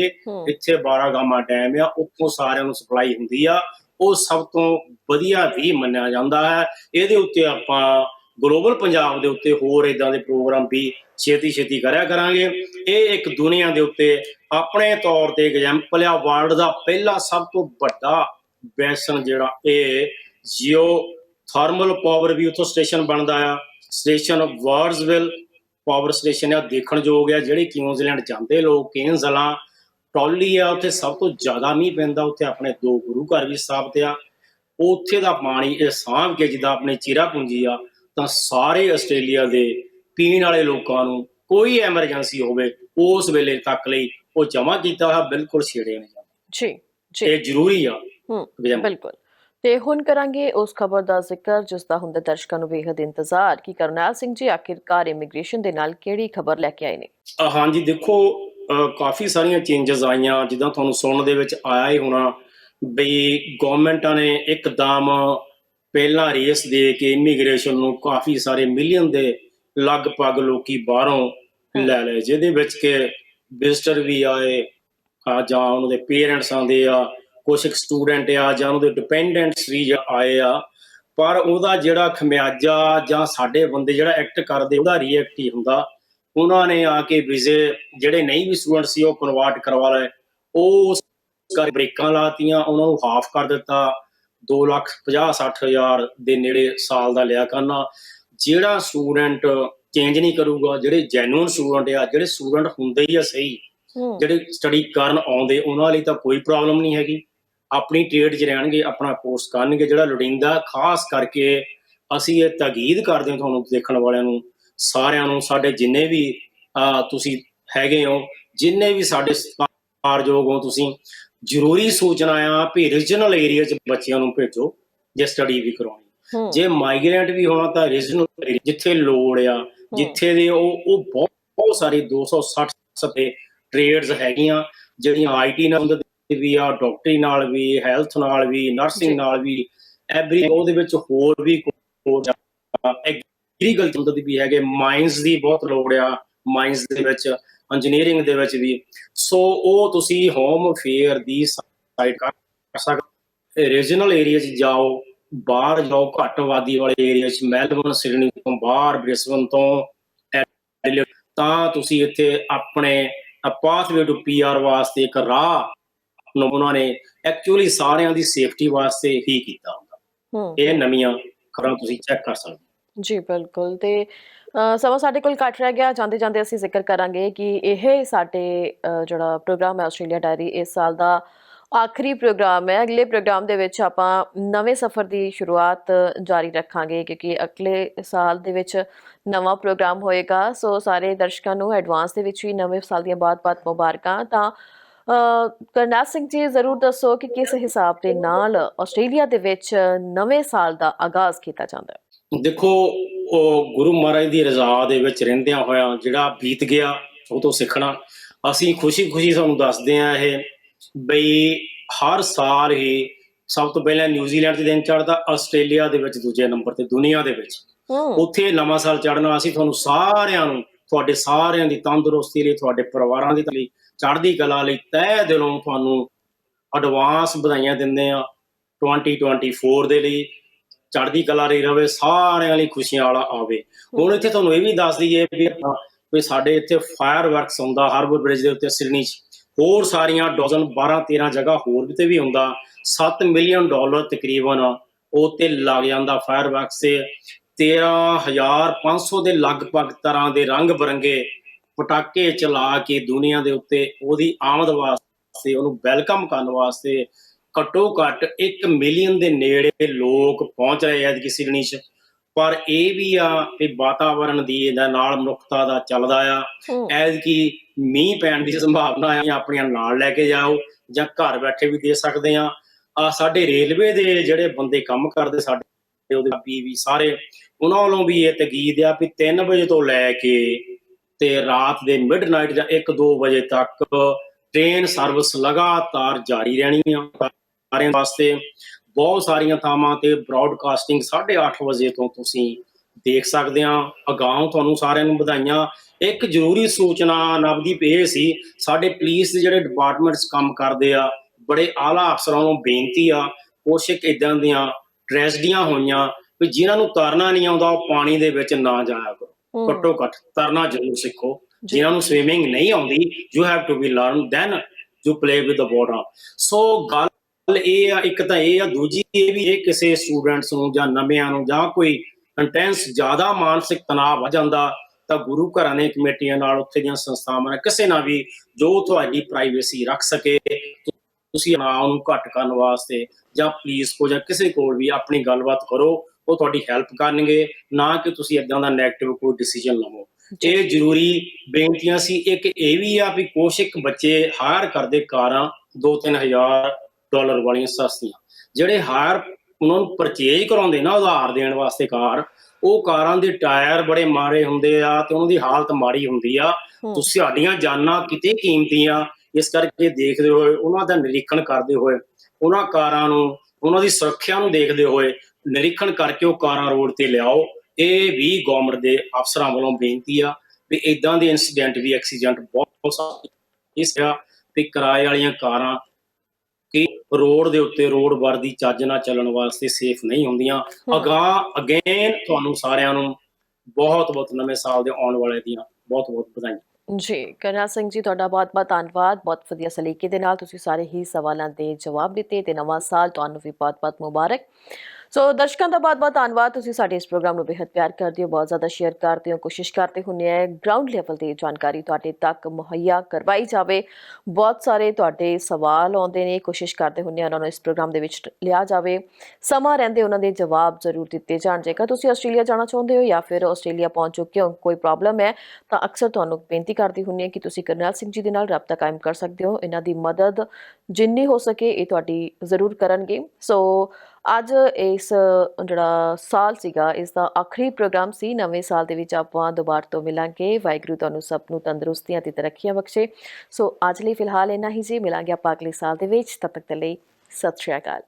ਇੱਥੇ 12 ਗਾਮਾ ਡੈਮ ਆ ਉੱਥੋਂ ਸਾਰਿਆਂ ਨੂੰ ਸਪਲਾਈ ਹੁੰਦੀ ਆ। ਉਹ ਸਭ ਤੋਂ ਵਧੀਆ ਵੀ ਮੰਨਿਆ ਜਾਂਦਾ ਹੈ। ਇਹਦੇ ਉੱਤੇ ਆਪਾਂ ਗਲੋਬਲ ਪੰਜਾਬ ਦੇ ਉੱਤੇ ਹੋਰ ਇਦਾਂ ਦੇ ਪ੍ਰੋਗਰਾਮ ਵੀ ਛੇਤੀ ਛੇਤੀ ਕਰਿਆ ਕਰਾਂਗੇ। ਇਹ ਇੱਕ ਦੁਨੀਆ ਦੇ ਉੱਤੇ ਆਪਣੇ ਤੌਰ ਤੇ ਐਗਜ਼ਾਮਪਲ ਆ ਵਰਲਡ ਦਾ ਪਹਿਲਾ ਸਭ ਤੋਂ ਵੱਡਾ ਬੈਸਨ ਜਿਹੜਾ ਇਹ ਜੀਓ ਥਰਮਲ ਪਾਵਰ ਵੀ ਉੱਥੋਂ ਸਟੇਸ਼ਨ ਬਣਦਾ ਆ। ਸਟੇਸ਼ਨ ਵਾਰਸਵਿਲ ਪਾਵਰ ਸਟੇਸ਼ਨ ਆ, ਦੇਖਣ ਯੋਗ ਆ, ਜਿਹੜੇ ਨਿਊਜ਼ੀਲੈਂਡ ਜਾਂਦੇ ਲੋਕ ਕੇਨਜ਼ਲਾ ਟੌਲੀ ਆ, ਉੱਥੇ ਸਭ ਤੋਂ ਜ਼ਿਆਦਾ ਮੀਂਹ ਪੈਂਦਾ, ਉੱਥੇ ਆਪਣੇ ਦੋ ਗੁਰੂ ਘਰ ਵੀ ਸਥਾਪਿਤ ਆ। ਉੱਥੇ ਦਾ ਪਾਣੀ ਇਹ ਸਾਂਭ ਕੇ ਜਿੱਦਾਂ ਆਪਣੇ ਚਿਰਾ ਪੂੰਜੀ ਆ ਤਾਂ ਸਾਰੇ ਆਸਟ੍ਰੇਲੀਆ ਦੇ ਪੀਣ ਵਾਲੇ ਲੋਕਾਂ ਨੂੰ ਕੋਈ ਐਮਰਜੈਂਸੀ ਹੋਵੇ ਉਸ ਵੇਲੇ ਤੱਕ ਲਈ ਉਹ ਜਮ੍ਹਾਂ ਕੀਤਾ ਹੋਇਆ ਬਿਲਕੁਲ ਛੇੜਿਆ ਨਹੀਂ ਜਾਂਦਾ। ਜੀ ਜੀ। ਇਹ ਜ਼ਰੂਰੀ ਆ। ਬਿਲਕੁਲ। ਤੇ ਹੁਣ ਕਰਾਂਗੇ ਉਸ ਖਬਰ ਦਾ ਜ਼ਿਕਰ ਜਿਸ ਦਾ ਹੁੰਦਾ ਦਰਸ਼ਕਾਂ ਨੂੰ ਬੇਹੱਦ ਇੰਤਜ਼ਾਰ ਕਿ ਕਰਨੈਲ ਸਿੰਘ ਜੀ ਆਖਿਰਕਾਰ ਇਮੀਗ੍ਰੇਸ਼ਨ ਦੇ ਨਾਲ ਕਿਹੜੀ ਖਬਰ ਲੈ ਕੇ ਆਏ ਨੇ? ਹਾਂਜੀ ਦੇਖੋ ਕਾਫੀ ਸਾਰੀਆਂ ਚੇਂਜਸ ਆਈਆਂ ਜਿੱਦਾਂ ਤੁਹਾਨੂੰ ਸੁਣਨ ਦੇ ਵਿੱਚ ਆਇਆ ਹੀ ਹੋਣਾ ਬਈ ਗਵਰਨਮੈਂਟਾਂ ਨੇ ਇੱਕਦਮ ਪਹਿਲਾਂ ਰੇਸ ਦੇ ਕੇ ਇਮੀਗ੍ਰੇਸ਼ਨ ਨੂੰ ਕਾਫੀ ਸਾਰੇ ਮਿਲੀਅਨ ਦੇ ਲਗਭਗ ਲੋਕੀ ਬਾਹਰੋਂ ਲੈ ਲਏ ਜਿਹਦੇ ਵਿੱਚ ਕਿ ਵਿਜ਼ਟਰ ਵੀ ਆਏ ਆ ਜਾਂ ਉਹਨਾਂ ਦੇ ਪੇਰੈਂਟਸ ਆਉਂਦੇ ਆ ਕੁਝ ਸਟੂਡੈਂਟ ਆ ਜਾਂ ਉਹਦੇ ਡਿਪੈਂਡੈਂਟਸ ਵੀ ਆਏ ਆ ਪਰ ਉਹਦਾ ਜਿਹੜਾ ਖਮਿਆਜਾ ਜਾਂ ਸਾਡੇ ਬੰਦੇ ਜਿਹੜਾ ਐਕਟ ਕਰਦੇ ਉਹਦਾ ਰਿਐਕਟ ਹੀ ਹੁੰਦਾ। ਉਹਨਾਂ ਨੇ ਆ ਕੇ ਵੀਜ਼ੇ ਜਿਹੜੇ ਨਹੀਂ ਵੀ ਸਟੂਡੈਂਟ ਸੀ ਉਹ ਕਨਵਰਟ ਕਰਵਾ ਲਏ। ਉਹ ਕਰ ਬ੍ਰੇਕਾਂ ਲਾਤੀਆਂ ਉਹਨਾਂ ਨੂੰ ਹਾਫ ਕਰ ਦਿੱਤਾ। 2 ਲੱਖ 50 60 ਹਜ਼ਾਰ ਦੇ ਨੇੜੇ ਸਾਲ ਦਾ ਲਿਆ ਕਰਨਾ ਜਿਹੜਾ ਸਟੂਡੈਂਟ ਚੇਂਜ ਨਹੀਂ ਕਰੂਗਾ ਜਿਹੜੇ ਜੈਨੂਇਨ ਸਟੂਡੈਂਟ ਆ ਜਿਹੜੇ ਸਟੂਡੈਂਟ ਹੁੰਦੇ ਹੀ ਆ ਸਹੀ ਜਿਹੜੇ ਸਟੱਡੀ ਕਰਨ ਆਉਂਦੇ ਉਹਨਾਂ ਲਈ ਤਾਂ ਕੋਈ ਪ੍ਰੋਬਲਮ ਨਹੀਂ ਹੈਗੀ। ਆਪਣੀ ਟ੍ਰੇਡ 'ਚ ਰਹਿਣਗੇ ਆਪਣਾ ਕੋਰਸ ਕਰਨਗੇ ਜਿਹੜਾ ਲੋੜੀਂਦਾ ਖਾਸ ਕਰਕੇ ਅਸੀਂ ਇਹ ਤਾਕੀਦ ਕਰਦੇ ਹਾਂ ਤੁਹਾਨੂੰ ਦੇਖਣ ਵਾਲਿਆਂ ਨੂੰ ਸਾਰਿਆਂ ਨੂੰ ਸਾਡੇ ਜਿੰਨੇ ਵੀ ਤੁਸੀਂ ਹੈਗੇ ਹੋ ਜਿੰਨੇ ਵੀ ਸਾਡੇ ਸਤਿਕਾਰਯੋਗ ਹੋ ਤੁਸੀਂ ਜ਼ਰੂਰੀ ਸੂਚਨਾ ਆ ਵੀ ਰੀਜਨਲ ਏਰੀਆ 'ਚ ਬੱਚਿਆਂ ਨੂੰ ਭੇਜੋ ਜੇ ਸਟੱਡੀ ਵੀ ਕਰਾਉਣੀ ਜੇ ਮਾਈਗ੍ਰੈਂਟ ਵੀ ਹੋਣਾ ਤਾਂ ਰੀਜਨਲ ਜਿੱਥੇ ਲੋੜ ਆ ਜਿੱਥੇ ਦੇ ਉਹ ਉਹ ਬਹੁਤ ਬਹੁਤ ਸਾਰੀ 260 ਸਤੇ ਟ੍ਰੇਡਸ ਹੈਗੀਆਂ ਜਿਹੜੀਆਂ ਆਈਟੀ ਨਾਲ ਵੀ ਆ ਡਾਕਟਰੀ ਨਾਲ ਵੀ ਹੈਲਥ ਨਾਲ ਵੀ। ਨਰਸਿੰਗ ਨਾਲ ਵੀ ਐਵਰੀ ਉਹਦੇ ਵਿੱਚ ਹੋਰ ਵੀ ਕੋਰਸ ਐਗਰੀਕਲਚਰ ਸੰਬੰਧਿਤ ਵੀ ਹੈਗੇ ਮਾਈਨਸ ਦੀ ਬਹੁਤ ਲੋੜ ਆ ਮਾਈਨਸ ਦੇ ਵਿੱਚ ਇੰਜੀਨੀਅਰਿੰਗ ਦੇ ਵਿੱਚ ਵੀ। ਸੋ ਉਹ ਤੁਸੀਂ ਹੋਮ ਅਫੇਅਰ ਦੀ ਸਾਈਟ ਕਰ ਸਕਦੇ ਰੀਜਨਲ ਏਰੀਆ 'ਚ ਜਾਓ ਬਾਹਰ ਜਾਓ ਘੱਟ ਆਬਾਦੀ ਵਾਲੇ ਏਰੀਆ 'ਚ ਮੈਲਬਰਨ ਸਿਡਨੀ ਤੋਂ ਬਾਹਰ ਬ੍ਰਿਸਬਨ ਤੋਂ ਤਾਂ ਤੁਸੀਂ ਇੱਥੇ ਆਪਣੇ ਪਾਥਵੇ ਟੂ ਪੀਆਰ ਵਾਸਤੇ ਇੱਕ ਰਾਹ ਨੂੰ ਉਹਨਾਂ ਨੇ ਐਕਚੁਅਲੀ ਸਾਰਿਆਂ ਦੀ ਸੇਫਟੀ ਵਾਸਤੇ ਹੀ ਕੀਤਾ ਹੁੰਦਾ। ਇਹ ਨਵੀਆਂ ਖਬਰਾਂ ਤੁਸੀਂ ਚੈੱਕ ਕਰ ਸਕਦੇ। ਜੀ ਬਿਲਕੁਲ। ਤੇ ਅ, ਸਮਾਂ ਸਾਡੇ ਕੋਲ ਘੱਟ ਰਹਿ ਗਿਆ। ਜਾਂਦੇ ਜਾਂਦੇ ਅਸੀਂ ਜ਼ਿਕਰ ਕਰਾਂਗੇ ਕਿ ਇਹ ਸਾਡੇ ਜਿਹੜਾ ਪ੍ਰੋਗਰਾਮ ਹੈ ਆਸਟ੍ਰੇਲੀਆ ਡਾਇਰੀ ਇਸ ਸਾਲ ਦਾ ਆਖਰੀ ਪ੍ਰੋਗਰਾਮ ਹੈ। ਅਗਲੇ ਪ੍ਰੋਗਰਾਮ ਦੇ ਵਿੱਚ ਆਪਾਂ ਨਵੇਂ ਸਫ਼ਰ ਦੀ ਸ਼ੁਰੂਆਤ ਜਾਰੀ ਰੱਖਾਂਗੇ ਕਿਉਂਕਿ ਅਗਲੇ ਸਾਲ ਦੇ ਵਿੱਚ ਨਵਾਂ ਪ੍ਰੋਗਰਾਮ ਹੋਏਗਾ। ਸੋ ਸਾਰੇ ਦਰਸ਼ਕਾਂ ਨੂੰ ਐਡਵਾਂਸ ਦੇ ਵਿੱਚ ਹੀ ਨਵੇਂ ਸਾਲ ਦੀਆਂ ਬਹੁਤ-ਬਹੁਤ ਮੁਬਾਰਕਾਂ। ਤਾਂ ਅ, ਕਰਨੈਲ ਸਿੰਘ ਜੀ ਜ਼ਰੂਰ ਦੱਸੋ ਕਿ ਕਿਸ ਹਿਸਾਬ ਦੇ ਨਾਲ ਆਸਟ੍ਰੇਲੀਆ ਦੇ ਵਿੱਚ ਨਵੇਂ ਸਾਲ ਦਾ ਆਗਾਜ਼ ਕੀਤਾ ਜਾਂਦਾ ਹੈ? ਦੇਖੋ ਉਹ ਗੁਰੂ ਮਹਾਰਾਜ ਦੀ ਰਜ਼ਾ ਦੇ ਵਿੱਚ ਰਹਿੰਦਿਆਂ ਹੋਇਆਂ ਜਿਹੜਾ ਬੀਤ ਗਿਆ ਉਹ ਤੋਂ ਸਿੱਖਣਾ। ਅਸੀਂ ਖੁਸ਼ੀ-ਖੁਸ਼ੀ ਤੁਹਾਨੂੰ ਦੱਸਦੇ ਆ ਇਹ ਬਈ ਹਰ ਸਾਲ ਹੀ ਸਭ ਤੋਂ ਪਹਿਲਾਂ ਨਿਊਜ਼ੀਲੈਂਡ 'ਚ ਦਿਨ ਚੜ੍ਹਦਾ ਆਸਟ੍ਰੇਲੀਆ ਦੇ ਵਿੱਚ ਦੂਜੇ ਨੰਬਰ ਤੇ ਦੁਨੀਆ ਦੇ ਵਿੱਚ। ਉੱਥੇ ਨਵਾਂ ਸਾਲ ਚੜ੍ਹਨਾ ਅਸੀਂ ਤੁਹਾਨੂੰ ਸਾਰਿਆਂ ਨੂੰ ਤੁਹਾਡੇ ਸਾਰਿਆਂ ਦੀ ਤੰਦਰੁਸਤੀ ਲਈ ਤੁਹਾਡੇ ਪਰਿਵਾਰਾਂ ਦੀ ਲਈ ਚੜ੍ਹਦੀ ਕਲਾ ਲਈ ਤਹਿ ਦਿਲੋਂ ਤੁਹਾਨੂੰ ਐਡਵਾਂਸ ਵਧਾਈਆਂ ਦਿੰਦੇ ਆ 2024 ਦੇ ਲਈ। ਚੜ੍ਹਦੀ ਕਲਾ ਰਹੀ ਰਵੇ, ਸਾਰਿਆਂ ਲਈ ਖੁਸ਼ੀਆਂ ਵਾਲਾ ਆਵੇ। ਹੁਣ ਇੱਥੇ ਤੁਹਾਨੂੰ ਇਹ ਵੀ ਦੱਸ ਦਈਏ ਵੀ ਵੀ ਸਾਡੇ ਇੱਥੇ ਫਾਇਰ ਹੁੰਦਾ ਹਾਰਬਰ ਬ੍ਰਿਜ ਦੇ ਉੱਤੇ ਸਿਡਨੀ 'ਚ। ਹੋਰ ਸਾਰੀਆਂ ਡੋਜ਼ਨ 12 13 ਜਗ੍ਹਾ ਹੋਰ ਵੀ ਤੇ ਵੀ ਹੁੰਦਾ। 7 ਮਿਲੀਅਨ ਡਾਲਰ ਤਕਰੀਬਨ ਉਹ ਤੇ ਲੱਗ ਜਾਂਦਾ ਫਾਇਰ ਵਰਕਸ ਤੇ। 13500 ਦੇ ਲਗਭਗ ਤਰ੍ਹਾਂ ਦੇ ਰੰਗ ਬਰੰਗੇ ਪਟਾਕੇ ਚਲਾ ਕੇ ਦੁਨੀਆ ਦੇ ਉੱਤੇ ਉਹਦੀ ਆਮਦ ਵਾਸਤੇ, ਉਹਨੂੰ ਵੈਲਕਮ ਕਰਨ ਵਾਸਤੇ ਘੱਟੋ ਘੱਟ 1 ਮਿਲੀਅਨ ਦੇ ਨੇੜੇ ਲੋਕ ਪਹੁੰਚ ਰਹੇ ਆ ਕਿ ਸਿਡਨੀ 'ਚ। ਪਰ ਇਹ ਵੀ ਆ ਕਿ ਵਾਤਾਵਰਣ ਦੀ ਇਹਦਾ ਨਾਲ ਮਨੁੱਖਤਾ ਦਾ ਚੱਲਦਾ ਆ। ਐਜ਼ ਕਿ ਮੀਂਹ ਪੈਣ ਦੀ ਸੰਭਾਵਨਾ ਆ ਆਪਣੀਆਂ ਨਾਲ ਲੈ ਕੇ ਜਾਓ ਜਾਂ ਘਰ ਬੈਠੇ ਵੀ ਦੇ ਸਕਦੇ ਆ। ਆ ਸਾਡੇ ਰੇਲਵੇ ਦੇ ਜਿਹੜੇ ਬੰਦੇ ਕੰਮ ਕਰਦੇ ਸਾਡੇ ਉਹਦੇ ਵੀ ਵੀ ਸਾਰੇ ਉਹਨਾਂ ਵੱਲੋਂ ਵੀ ਇਹ ਤਕੀਦ ਆ ਵੀ 3 ਵਜੇ ਤੋਂ ਲੈ ਕੇ ਤੇ ਰਾਤ ਦੇ ਮਿਡਨਾਈਟ ਜਾਂ 1-2 ਵਜੇ ਤੱਕ ਟ੍ਰੇਨ ਸਰਵਿਸ ਲਗਾਤਾਰ ਜਾਰੀ ਰਹਿਣੀ ਆ। ਸਾਰਿਆਂ ਵਾਸਤੇ ਬਹੁਤ ਸਾਰੀਆਂ ਥਾਵਾਂ ਤੇ ਬ੍ਰਾਡਕਾਸਟਿੰਗ 8:30 ਵਜੇ ਤੋਂ ਤੁਸੀਂ ਦੇਖ ਸਕਦੇ ਆ ਅਗਾਊਂ ਤੁਹਾਨੂੰ ਸਾਰਿਆਂ ਨੂੰ ਵਧਾਈਆਂ। ਇੱਕ ਜ਼ਰੂਰੀ ਸੂਚਨਾ ਨਵਦੀਪ ਇਹ ਸੀ ਸਾਡੇ ਪੁਲਿਸ ਦੇ ਜਿਹੜੇ ਡਿਪਾਰਟਮੈਂਟਸ ਕੰਮ ਕਰਦੇ ਆ ਬੜੇ ਆਲਾ ਅਫਸਰਾਂ ਨੂੰ ਬੇਨਤੀ ਆ ਕੁਛ ਇੱਕ ਇਦਾਂ ਦੀਆਂ ਟ੍ਰੈਜਡੀਆਂ ਹੋਈਆਂ ਵੀ ਜਿਨ੍ਹਾਂ ਨੂੰ ਤਰਨਾ ਨਹੀਂ ਆਉਂਦਾ ਉਹ ਪਾਣੀ ਦੇ ਵਿੱਚ ਨਾ ਜਾਇਆ ਕਰੋ। ਘੱਟੋ ਘੱਟ ਤਰਨਾ ਜ਼ਰੂਰ ਸਿੱਖੋ। ਜਿਨ੍ਹਾਂ ਨੂੰ ਸਵਿਮਿੰਗ ਨਹੀਂ ਆਉਂਦੀ you have to be learn then you play with the water so ਗੱਲ ਇਹ ਆ ਇੱਕ ਤਾਂ ਇਹ ਆ ਦੂਜੀ ਇਹ ਵੀ ਇਹ ਕਿਸੇ ਸਟੂਡੈਂਟਸ ਨੂੰ ਜਾਂ ਨਵਿਆਂ ਨੂੰ ਜਾਂ ਕੋਈ ਇੰਟੈਂਸ ਜ਼ਿਆਦਾ ਮਾਨਸਿਕ ਤਣਾਅ ਆ ਜਾਂਦਾ ਤਾਂ ਗੁਰੂ ਘਰਾਂ ਨੇ ਕਮੇਟੀਆਂ ਨਾਲ ਉੱਥੇ ਦੀਆਂ ਸੰਸਥਾਵਾਂ ਨਾਲ ਕਿਸੇ ਨਾਲ ਵੀ ਜੋ ਤੁਹਾਡੀ ਪ੍ਰਾਈਵੇਸੀ ਰੱਖ ਸਕੇ ਤੁਸੀਂ ਨਾ ਉਹਨੂੰ ਘੱਟ ਕਰਨ ਵਾਸਤੇ ਜਾਂ ਪੁਲਿਸ ਕੋ ਜਾਂ ਕਿਸੇ ਕੋਲ ਵੀ ਆਪਣੀ ਗੱਲਬਾਤ ਕਰੋ ਉਹ ਤੁਹਾਡੀ ਹੈਲਪ ਕਰਨਗੇ ਨਾ ਕਿ ਤੁਸੀਂ ਇਦਾਂ ਦਾ 네ਗੇਟਿਵ ਕੋਈ ਡਿਸੀਜਨ ਲਵੋ। ਇਹ ਜ਼ਰੂਰੀ ਬੇਨਤੀਆਂ ਸੀ ਇੱਕ ਇਹ ਵੀ ਆ ਵੀ ਕੁਛ ਇੱਕ ਬੱਚੇ ਹਾਇਰ ਕਰਦੇ ਕਾਰਾਂ 2-3000 ਡਾਲਰ ਵਾਲੀਆਂ ਸਸਤੀਆਂ। ਜਿਹੜੇ ਹਾਇਰ ਉਹਨਾਂ ਨੂੰ ਪਰਚੇਜ ਕਰਾਉਂਦੇ ਨਾ ਉਧਾਰ ਦੇਣ ਵਾਸਤੇ ਕਾਰ ਉਹ ਕਾਰਾਂ ਦੇ ਟਾਇਰ ਬੜੇ ਮਾਰੇ ਹੁੰਦੇ ਆ ਤੇ ਉਹਨਾਂ ਦੀ ਹਾਲਤ ਮਾੜੀ ਹੁੰਦੀ ਆ। ਤੁਸੀਂ ਸਾਡੀਆਂ ਜਾਨਾਂ ਕਿਤੇ ਕੀਮਤੀਆਂ ਇਸ ਕਰਕੇ ਦੇਖਦੇ ਹੋਏ ਉਹਨਾਂ ਦਾ ਨਿਰੀਖਣ ਕਰਦੇ ਹੋਏ ਉਹਨਾਂ ਕਾਰਾਂ ਨੂੰ ਉਹਨਾਂ ਦੀ ਸੁਰੱਖਿਆ ਨੂੰ ਦੇਖਦੇ ਹੋਏ ਨਿਰੀਖਣ ਕਰਕੇ ਉਹ ਕਾਰਾਂ ਰੋਡ ਤੇ ਲਿਆਓ। ਇਹ ਵੀ ਗਵਰਨਮੈਂਟ ਦੇ ਅਫਸਰਾਂ ਵੱਲੋਂ ਬੇਨਤੀ ਆ ਵੀ ਇਦਾਂ ਦੇ ਇਨਸੀਡੈਂਟ ਵੀ ਐਕਸੀਡੈਂਟ ਬਹੁਤ ਹੋ ਸਕਦੇ ਇਸ ਆ ਵੀ ਕਿਰਾਏ ਵਾਲੀਆਂ ਕਾਰਾਂ ਕਿ ਰੋਡ ਦੇ ਉੱਤੇ ਰੋਡ ਵਰਦੀ ਚੱਜ ਨਾਲ ਚੱਲਣ ਵਾਸਤੇ ਸੇਫ ਨਹੀਂ ਹੁੰਦੀਆਂ। ਅਗਾਂਹ ਅਗੇਨ ਤੁਹਾਨੂੰ ਸਾਰਿਆਂ ਨੂੰ ਬਹੁਤ ਬਹੁਤ ਨਵੇਂ ਸਾਲ ਦੇ ਆਉਣ ਵਾਲੇ ਦੀਆਂ ਬਹੁਤ ਬਹੁਤ ਵਧਾਈਆਂ। ਜੀ ਕਰਨਾਲ ਸਿੰਘ ਜੀ ਤੁਹਾਡਾ ਬਹੁਤ-ਬਹੁਤ ਧੰਨਵਾਦ ਬਹੁਤ ਵਧੀਆ ਸਲੀਕੇ ਦੇ ਨਾਲ ਤੁਸੀਂ ਸਾਰੇ ਹੀ ਸਵਾਲਾਂ ਦੇ ਜਵਾਬ ਦਿੱਤੇ ਤੇ ਨਵਾਂ ਸਾਲ ਤੁਹਾਨੂੰ ਵੀ ਬਹੁਤ-ਬਹੁਤ ਮੁਬਾਰਕ। ਸੋ ਦਰਸ਼ਕਾਂ ਦਾ ਬਹੁਤ-ਬਹੁਤ ਧੰਨਵਾਦ। ਤੁਸੀਂ ਸਾਡੇ ਇਸ ਪ੍ਰੋਗਰਾਮ ਨੂੰ ਬੇहद ਪਿਆਰ ਕਰਦੇ ਹੋ, ਬਹੁਤ ਜ਼ਿਆਦਾ ਸ਼ੇਅਰ ਕਰਦੇ ਹੋ, ਕੋਸ਼ਿਸ਼ ਕਰਦੇ ਹੁੰਦੇ ਆ ਗਰਾਊਂਡ ਲੈਵਲ ਤੇ ਜਾਣਕਾਰੀ ਤੁਹਾਡੇ ਤੱਕ ਮੁਹੱਈਆ ਕਰਵਾਈ ਜਾਵੇ। ਬਹੁਤ ਸਾਰੇ ਤੁਹਾਡੇ ਸਵਾਲ ਆਉਂਦੇ ਨੇ, ਕੋਸ਼ਿਸ਼ ਕਰਦੇ ਹੁੰਦੇ ਆ ਉਹਨਾਂ ਨੂੰ ਇਸ ਪ੍ਰੋਗਰਾਮ ਦੇ ਵਿੱਚ ਲਿਆ ਜਾਵੇ। ਸਮਾਂ ਰਹਿੰਦੇ ਉਹਨਾਂ ਦੇ ਜਵਾਬ ਜ਼ਰੂਰ ਦਿੱਤੇ ਜਾਣ। ਜੇਕਰ ਤੁਸੀਂ ਆਸਟ੍ਰੇਲੀਆ ਜਾਣਾ ਚਾਹੁੰਦੇ ਹੋ ਜਾਂ ਫਿਰ ਆਸਟ੍ਰੇਲੀਆ ਪਹੁੰਚ ਚੁੱਕੇ ਹੋ, ਕੋਈ ਪ੍ਰੋਬਲਮ ਹੈ, ਤਾਂ ਅਕਸਰ ਤੁਹਾਨੂੰ ਬੇਨਤੀ ਕਰਦੀ ਹੁੰਦੀ ਹਾਂ ਕਿ ਤੁਸੀਂ ਕਰਨੈਲ ਸਿੰਘ ਜੀ ਦੇ ਨਾਲ ਰਾਬਤਾ ਕਾਇਮ ਕਰ ਸਕਦੇ ਹੋ। ਇਹਨਾਂ ਦੀ ਮਦਦ ਜਿੰਨੀ ਹੋ ਸਕੇ ਇਹ ਤੁਹਾਡੀ ਜ਼ਰੂਰ ਕਰਨਗੇ। ਸੋ ਅੱਜ ਇਸ ਜਿਹੜਾ ਸਾਲ ਸੀਗਾ, ਇਸ ਦਾ ਆਖਰੀ ਪ੍ਰੋਗਰਾਮ ਸੀ। ਨਵੇਂ ਸਾਲ ਦੇ ਵਿੱਚ ਆਪਾਂ ਦੁਬਾਰਾ ਤੋਂ ਮਿਲਾਂਗੇ। ਵਾਹਿਗੁਰੂ ਤੁਹਾਨੂੰ ਸਭ ਨੂੰ ਤੰਦਰੁਸਤੀਆਂ ਤੇ ਤਰੱਕੀਆਂ ਬਖਸ਼ੇ। ਸੋ ਅੱਜ ਲਈ ਫਿਲਹਾਲ ਇੰਨਾ ਹੀ ਜੀ। ਮਿਲਾਂਗੇ ਆਪਾਂ ਅਗਲੇ ਸਾਲ ਦੇ ਵਿੱਚ। ਤਦ ਤੱਕ ਦੇ ਲਈ ਸਤਿ ਸ਼੍ਰੀ ਅਕਾਲ।